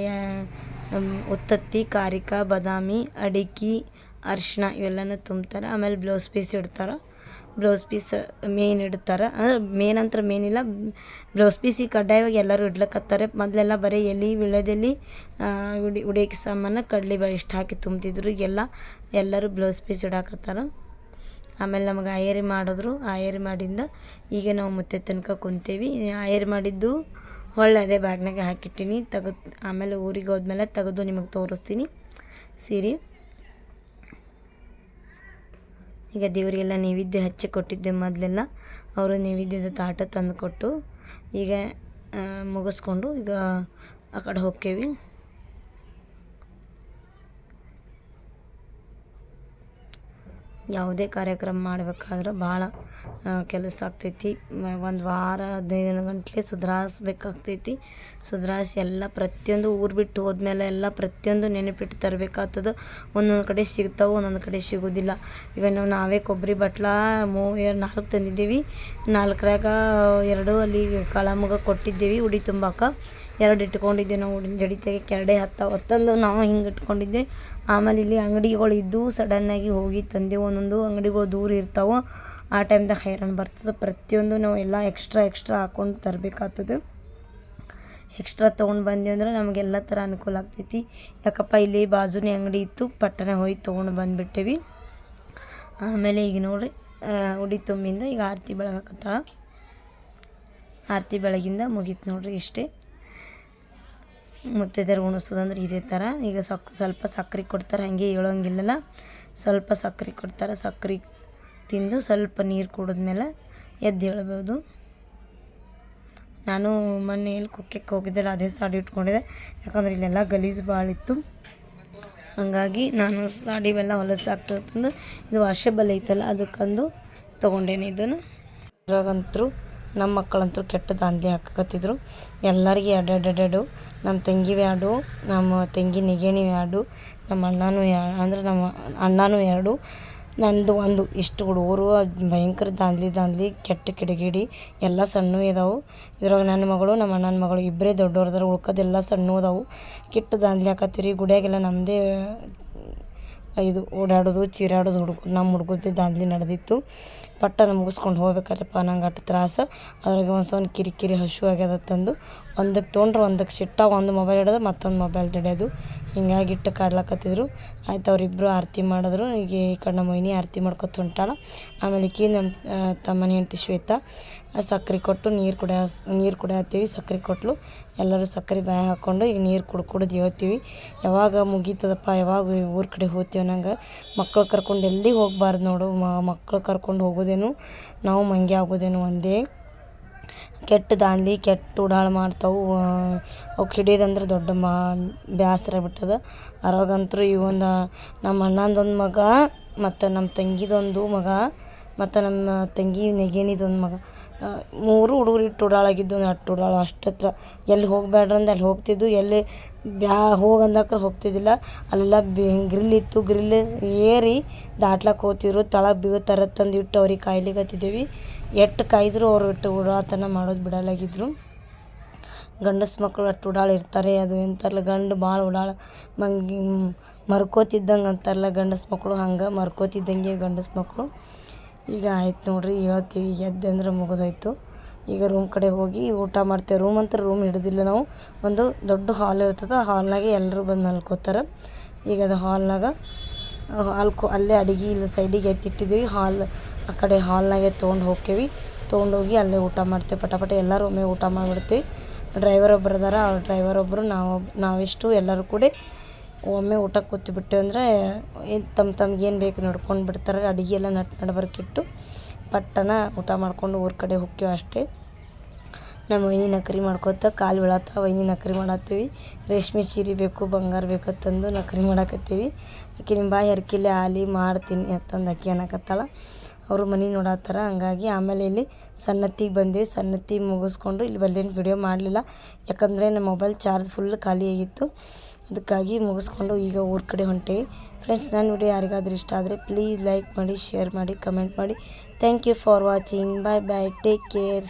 ಉತ್ತತ್ತಿ, ಕಾರಿಕ, ಬಾದಾಮಿ, ಅಡಿಕೆ, ಅರ್ಶಿಣ ಇವೆಲ್ಲನೂ ತುಂಬ್ತಾರೆ. ಆಮೇಲೆ ಬ್ಲೌಸ್ ಪೀಸ್ ಇಡ್ತಾರೆ. ಬ್ಲೌಸ್ ಪೀಸ್ ಮೇನ್ ಇಡ್ತಾರೆ. ಅಂದ್ರೆ ಮೇನ್ ಅಂತ ಮೇನ್ ಇಲ್ಲ, ಬ್ಲೌಸ್ ಪೀಸ್ ಈ ಕಡ್ಡಾಯವಾಗಿ ಎಲ್ಲರೂ ಇಡ್ಲಕತ್ತಾರೆ. ಮೊದಲೆಲ್ಲ ಬರೀ ಎಲೆ, ವೀಳ್ಯದೆಲೆ ಉಡಿ ಉಡಿಯಕ್ಕೆ ಸಾಮಾನು ಕಡ್ಲೆ ಬೇಳೆ ಇಷ್ಟು ಹಾಕಿ ತುಂಬ್ತಿದ್ರು. ಈಗೆಲ್ಲ ಎಲ್ಲರೂ ಬ್ಲೌಸ್ ಪೀಸ್ ಇಡಾಕತ್ತಾರ. ಆಮೇಲೆ ನಮಗೆ ಆಯರಿ ಮಾಡಿದ್ರು. ಆಯರಿ ಮಾಡಿಂದ ಈಗ ನಾವು ಮುತ್ತೆ ತನಕ ಕುಂತೇವಿ. ಆಯರಿ ಮಾಡಿದ್ದು ಹೊಳ್ಳೆ ಅದೇ ಬ್ಯಾಗ್ನಾಗೆ ಹಾಕಿಟ್ಟೀನಿ. ತೆಗೆದು ಆಮೇಲೆ ಊರಿಗೆ ಹೋದ್ಮೇಲೆ ತೆಗೆದು ನಿಮಗೆ ತೋರಿಸ್ತೀನಿ. ಸೀರೆ. ಈಗ ದೇವರಿಗೆಲ್ಲ ನೈವೇದ್ಯ ಹಚ್ಚಿ ಕೊಟ್ಟಿದ್ದೆ ಮೊದಲೆಲ್ಲ. ಅವರು ನೈವೇದ್ಯದ ತಾಟ ತಂದು ಕೊಟ್ಟು ಈಗ ಮುಗಿಸ್ಕೊಂಡು ಈಗ ಆ ಕಡೆ ಹೋಕ್ಕೇವಿ. ಯಾವುದೇ ಕಾರ್ಯಕ್ರಮ ಮಾಡ್ಬೇಕಾದ್ರೆ ಭಾಳ ಕೆಲಸ ಆಗ್ತೈತಿ. ಒಂದು ವಾರ ಹದಿನೈದು ಗಂಟೆ ಸುಧಾರಿಸ್ಬೇಕಾಗ್ತೈತಿ. ಸುಧಾರಿಸಿ ಎಲ್ಲ ಪ್ರತಿಯೊಂದು ಊರು ಬಿಟ್ಟು ಹೋದ್ಮೇಲೆ ಎಲ್ಲ ಪ್ರತಿಯೊಂದು ನೆನಪಿಟ್ಟು ತರಬೇಕಾಗ್ತದ. ಒಂದೊಂದು ಕಡೆ ಸಿಗ್ತಾವೆ, ಒಂದೊಂದು ಕಡೆ ಸಿಗೋದಿಲ್ಲ. ಇವಾಗ ನಾವು ನಾವೇ ಕೊಬ್ಬರಿ ಬಟ್ಲ ಮೂ ಎರಡು ನಾಲ್ಕು ತಂದಿದ್ದೀವಿ. ನಾಲ್ಕರಾಗ ಎರಡು ಅಲ್ಲಿ ಕಳಮಗ ಕೊಟ್ಟಿದ್ದೀವಿ, ಉಡಿ ತುಂಬಾಕ. ಎರಡು ಇಟ್ಕೊಂಡಿದ್ದೆ, ನಾವು ಜಡಿ ತೆಗಿಯಕ್ಕೆ ಎರಡೇ ಹತ್ತ, ಹೊತ್ತಂದು ನಾವು ಹಿಂಗೆ ಇಟ್ಕೊಂಡಿದ್ದೆ. ಆಮೇಲೆ ಇಲ್ಲಿ ಅಂಗಡಿಗಳು ಇದ್ದು ಸಡನ್ನಾಗಿ ಹೋಗಿ ತಂದೆ, ಒಂದೊಂದು ಅಂಗಡಿಗಳು ದೂರ ಇರ್ತಾವೆ. ಆ ಟೈಮ್ದಾಗ ಹೈರಾಣ ಬರ್ತದೆ. ಪ್ರತಿಯೊಂದು ನಾವು ಎಲ್ಲ ಎಕ್ಸ್ಟ್ರಾ ಎಕ್ಸ್ಟ್ರಾ ಹಾಕ್ಕೊಂಡು ತರಬೇಕಾಗ್ತದೆ. ಎಕ್ಸ್ಟ್ರಾ ತೊಗೊಂಡು ಬಂದ್ವಿ ಅಂದ್ರೆ ನಮಗೆಲ್ಲ ಥರ ಅನುಕೂಲ ಆಗ್ತೈತಿ. ಯಾಕಪ್ಪ, ಇಲ್ಲಿ ಬಾಜುನೇ ಅಂಗಡಿ ಇತ್ತು ಪಟ್ಟನೆ ಹೋಗಿ ತೊಗೊಂಡು ಬಂದುಬಿಟ್ಟೇವಿ. ಆಮೇಲೆ ಈಗ ನೋಡಿರಿ ಉಡಿ ತುಂಬಿಂದ ಈಗ ಆರತಿ ಬೆಳಗಾಕತ್ತಾಳ. ಆರತಿ ಬೆಳಗಿಂದ ಮುಗೀತು ನೋಡಿರಿ ಇಷ್ಟೇ. ಮುತ್ತೈದೆಯರು ಉಣಿಸೋದಂದ್ರೆ ಇದೇ ಥರ. ಈಗ ಸಕ್, ಸ್ವಲ್ಪ ಸಕ್ಕರೆ ಕೊಡ್ತಾರೆ, ಹಾಗೆ ಹೇಳೋಂಗಿಲ್ಲಲ್ಲ. ಸ್ವಲ್ಪ ಸಕ್ಕರೆ ಕೊಡ್ತಾರೆ, ಸಕ್ಕರೆ ತಿಂದು ಸ್ವಲ್ಪ ನೀರು ಕುಡಿದ್ಮೇಲೆ ಎದ್ದು ಹೇಳ್ಬೋದು. ನಾನು ಮೊನ್ನೆ ಎಲ್ಲಿ ಕುಕ್ಕಕ್ಕೆ ಹೋಗಿದ್ದೆಲ್ಲ ಅದೇ ಸಾಡಿ ಇಟ್ಕೊಂಡಿದ್ದೆ. ಯಾಕಂದ್ರೆ ಇಲ್ಲೆಲ್ಲ ಗಲೀಜು ಭಾಳ ಇತ್ತು. ಹಾಗಾಗಿ ನಾನು ಸಾಡಿ ಎಲ್ಲ ಹಾಕ್ತಂದು ಇದು ವಾಷೆಬಲ್ ಐತಲ್ಲ, ಅದಕ್ಕಂದು ತೊಗೊಂಡೇನೆ ಇದನ್ನು. ಇವಾಗಂತೂ ನಮ್ಮ ಮಕ್ಕಳಂತೂ ಕೆಟ್ಟ ದಾಂಧಲೆ ಹಾಕಕತ್ತಿದ್ರು. ಎಲ್ಲರಿಗೆ ಎರಡು ನಮ್ಮ ತಂಗಿ ಎರಡು ನಮ್ಮ ತಂಗಿ ನಿಗೇಣಿ ಎರಡು ನಮ್ಮ ಅಣ್ಣನೂ ಯಾ, ಅಂದ್ರೆ ನಮ್ಮ ಅಣ್ಣನೂ ಎರಡು, ನಂದು ಒಂದು. ಇಷ್ಟು ಹುಡುಗರು ಭಯಂಕರ ದಾಂದ್ಲಿ ದಾಂದ್ಲಿ ಕೆಟ್ಟ ಕಿಡಿಗಿಡಿ. ಎಲ್ಲ ಸಣ್ಣ ಇದಾವೆ. ಇದ್ರಾಗ ನನ್ನ ಮಗಳು, ನಮ್ಮ ಅಣ್ಣನ ಮಗಳು ಇಬ್ಬರೇ ದೊಡ್ಡವ್ರದಾರ ಉಳ್ಕೋದೆಲ್ಲ ಸಣ್ಣ ಅದಾವು ಕೆಟ್ಟ ದಾಂದ್ಲಿ ಹಾಕತ್ತೀರಿ. ಗುಡಿಯಾಗೆಲ್ಲ ನಮ್ಮದೇ ಇದು ಓಡಾಡೋದು, ಚೀರಾಡೋದು ಹುಡುಗ, ನಮ್ಮ ಹುಡುಗದ ದಾಂದ್ಲಿ ನಡೆದಿತ್ತು. ಪಟ್ಟನ ಮುಗಿಸ್ಕೊಂಡು ಹೋಗ್ಬೇಕಾರಪ್ಪ ನಂಗೆ ಅಷ್ಟು ತ್ರಾಸು. ಅದ್ರಾಗ ಒಂದು ಸೊನ್ ಕಿರಿಕಿರಿ ಹಸು ಆಗ್ಯದ ತಂದು. ಒಂದಕ್ಕೆ ತೊಗೊಂಡ್ರೆ ಒಂದಕ್ಕೆ ಸಿಟ್ಟ, ಒಂದು ಮೊಬೈಲ್ ಹಿಡಿದ್ರೆ ಮತ್ತೊಂದು ಮೊಬೈಲ್ ಹಿಡಿಯೋದು. ಹಿಂಗಾಗಿ ಇಟ್ಟು ಕಾಡ್ಲಕತ್ತಿದ್ರು. ಆಯ್ತು ಅವರಿಬ್ಬರು ಆರತಿ ಮಾಡಿದ್ರು. ಈಗ ಈ ಕಡೆ ನಮ್ಮ ಮೊಯ್ನಿ ಆರತಿ ಮಾಡ್ಕೊತ ಹೊಂಟಾಳ. ಆಮೇಲೆ ಈಕಿ ನಮ್ಮ ತಮ್ಮನ ಹೆಂಡ್ತಿ ಶ್ವೇತಾ. ಸಕ್ಕರೆ ಕೊಟ್ಟು ನೀರು ಕುಡಿಯ ನೀರು ಕುಡಿಯತ್ತೀವಿ, ಸಕ್ಕರೆ ಕೊಟ್ಲು. ಎಲ್ಲರೂ ಸಕ್ಕರೆ ಬಾಯಿ ಹಾಕ್ಕೊಂಡು ಈಗ ನೀರು ಕುಡ್ ಕುಡ್ದು ಹೇಳ್ತೀವಿ ಯಾವಾಗ ಮುಗೀತದಪ್ಪ, ಯಾವಾಗ ಊರ ಕಡೆ ಹೋಗ್ತೀವಿ ನಂಗೆ. ಮಕ್ಳು ಕರ್ಕೊಂಡು ಎಲ್ಲಿ ಹೋಗಬಾರ್ದು ನೋಡು. ಮಕ್ಳು ಕರ್ಕೊಂಡು ಹೋಗೋದೇನು, ನಾವು ಮಂಗೆ ಆಗೋದೇನು ಒಂದೇ. ಕೆಟ್ಟ ದಾಂದ್ಲಿ ಕೆಟ್ಟ ಉಡಾಳು ಮಾಡ್ತಾವು. ಅವಕ್ಕೆ ಹಿಡಿಯೋದಂದ್ರೆ ದೊಡ್ಡ ಮಾ ಬೇಸರ ಬಿಟ್ಟದ. ಅರವಾಗಂತರೂ ಈ ಒಂದು ನಮ್ಮ ಅಣ್ಣಂದೊಂದು ಮಗ, ಮತ್ತು ನಮ್ಮ ತಂಗಿದೊಂದು ಮಗ, ಮತ್ತು ನಮ್ಮ ತಂಗಿ ನೆಗೇಣಿದೊಂದು ಮಗ. ಮೂರು ಹುಡುಗರು ಇಟ್ಟು ಉಡಾಳಾಗಿದ್ದು ಅಷ್ಟು ಉಡಾಳು ಅಷ್ಟತ್ರ. ಎಲ್ಲಿ ಹೋಗಬೇಡ್ರಿ ಅಂದು ಅಲ್ಲಿ ಹೋಗ್ತಿದ್ದು ಎಲ್ಲಿ ಬ್ಯಾ, ಹೋಗಿ ಅಂದಕ್ರೆ ಹೋಗ್ತಿದ್ದಿಲ್ಲ. ಅಲ್ಲೆಲ್ಲ ಬಿ ಗ್ರಿಲ್ ಇತ್ತು. ಗ್ರಿಲ್ ಏರಿ ದಾಟ್ಲಕ್ಕೆ ಹೋಗ್ತಿದ್ರು. ತಳ ಬೀಳ್ತಾರ ತಂದು ಇಟ್ಟು ಅವ್ರಿಗೆ ಕಾಯ್ಲಿಕತ್ತಿದ್ದೀವಿ ಎಟ್ಟು ಕಾಯ್ದ್ರು ಅವ್ರು ಇಟ್ಟು ಉಡಾತನ ಮಾಡೋದು ಬಿಡಲಾಗಿದ್ರು. ಗಂಡಸು ಮಕ್ಕಳು ಅಷ್ಟು ಉಡಾಳು ಇರ್ತಾರೆ. ಅದು ಎಂತಾರಲ್ಲ ಗಂಡು ಭಾಳ ಉಡಾಳ ಮಂಗಿ, ಮರ್ಕೋತಿದ್ದಂಗೆ ಅಂತಾರಲ್ಲ ಗಂಡಸು ಮಕ್ಕಳು ಹಂಗೆ ಮರ್ಕೋತಿದ್ದಂಗೆ ಗಂಡಸು ಮಕ್ಕಳು ಈಗ ಆಯ್ತು ನೋಡ್ರಿ, ಹೇಳ್ತೀವಿ, ಎದ್ದೆ ಅಂದ್ರೆ ಮುಗಿದೋಯ್ತು. ಈಗ ರೂಮ್ ಕಡೆ ಹೋಗಿ ಊಟ ಮಾಡ್ತೇವೆ ರೂಮ್ ಅಂತ ರೂಮ್ ಹಿಡಿದಿಲ್ಲ ನಾವು. ಒಂದು ದೊಡ್ಡ ಹಾಲ್ ಇರ್ತದೆ ಆ ಹಾಲ್ನಾಗೆ ಎಲ್ಲರೂ ಬಂದು ಮಲ್ಕೋತಾರೆ. ಈಗ ಅದು ಹಾಲ್ನಾಗ ಹಾಲ್ ಕೊ ಅಲ್ಲೇ ಅಡಿಗೆ ಇಲ್ಲಿ ಸೈಡಿಗೆ ಎತ್ತಿಟ್ಟಿದ್ದೀವಿ ಹಾಲ್ ಆ ಕಡೆ ಹಾಲ್ನಾಗೆ ತೊಗೊಂಡು ಹೋಕ್ಕೇವಿ. ತೊಗೊಂಡೋಗಿ ಅಲ್ಲೇ ಊಟ ಮಾಡ್ತೇವೆ ಪಟಾಪಟ ಎಲ್ಲ ಒಮ್ಮೆ ಊಟ ಮಾಡಿಬಿಡ್ತೀವಿ. ಡ್ರೈವರ್ ಒಬ್ರು ಅದಾರ ಅವ್ರ ಡ್ರೈವರ್ ಒಬ್ಬರು ನಾವು, ನಾವಿಷ್ಟು ಎಲ್ಲರೂ ಕೂಡ ಒಮ್ಮೆ ಊಟಕ್ಕೆ ಬಿಟ್ಟೆವು ಅಂದರೆ ಏನು ತಮ್ಮ ತಮ್ಗೆ ಏನು ಬೇಕು ನೋಡ್ಕೊಂಡು ಬಿಡ್ತಾರೆ. ಅಡುಗೆ ಎಲ್ಲ ನಟ್ ನಡ್ಬರ್ಕಿಟ್ಟು ಪಟ್ಟನ ಊಟ ಮಾಡ್ಕೊಂಡು ಊರ ಕಡೆ ಹೋಕ್ಕೇವು ಅಷ್ಟೇ. ನಮ್ಮ ವೈನಿ ನಕರಿ ಮಾಡ್ಕೊತ ಕಾಲು ಬೀಳತ್ತ ವೈನಿ ನಕರಿ ಮಾಡತ್ತೀವಿ. ರೇಷ್ಮೆ ಸೀರೆ ಬೇಕು, ಬಂಗಾರ ಬೇಕತ್ತಂದು ನಕರಿ ಮಾಡಾಕತ್ತೀವಿ. ಆಕೆ ನಿಮ್ಮ ಬಾಯಿ ಹರ್ಕಿಲ್ಲ ಆಲಿ ಮಾಡ್ತೀನಿ ಅಂತಂದು ಆಕೆ ಅನ್ನಕತ್ತಾಳ ಅವರು ಮನೆ ನೋಡತ್ತಾರ ಹಂಗಾಗಿ ಆಮೇಲೆ ಇಲ್ಲಿ ಸನ್ನತ್ತಿಗೆ ಬಂದ್ವಿ. ಸನ್ನತಿ ಮುಗಿಸ್ಕೊಂಡು ಇಲ್ಲಿ ಬಲ್ಲೇನು ವಿಡಿಯೋ ಮಾಡಲಿಲ್ಲ. ಯಾಕಂದರೆ ನಮ್ಮ ಮೊಬೈಲ್ ಚಾರ್ಜ್ ಫುಲ್ ಖಾಲಿ ಆಗಿತ್ತು. ಅದಕ್ಕಾಗಿ ಮುಗಿಸ್ಕೊಂಡು ಈಗ ಊರ ಕಡೆ ಹೊಂಟೆ. ಫ್ರೆಂಡ್ಸ್ ನನ್ನ ವಿಡಿಯೋ ಯಾರಿಗಾದ್ರೂ ಇಷ್ಟ ಆದರೆ ಪ್ಲೀಸ್ ಲೈಕ್ ಮಾಡಿ ಶೇರ್ ಮಾಡಿ ಕಮೆಂಟ್ ಮಾಡಿ. Thank you for watching bye bye take care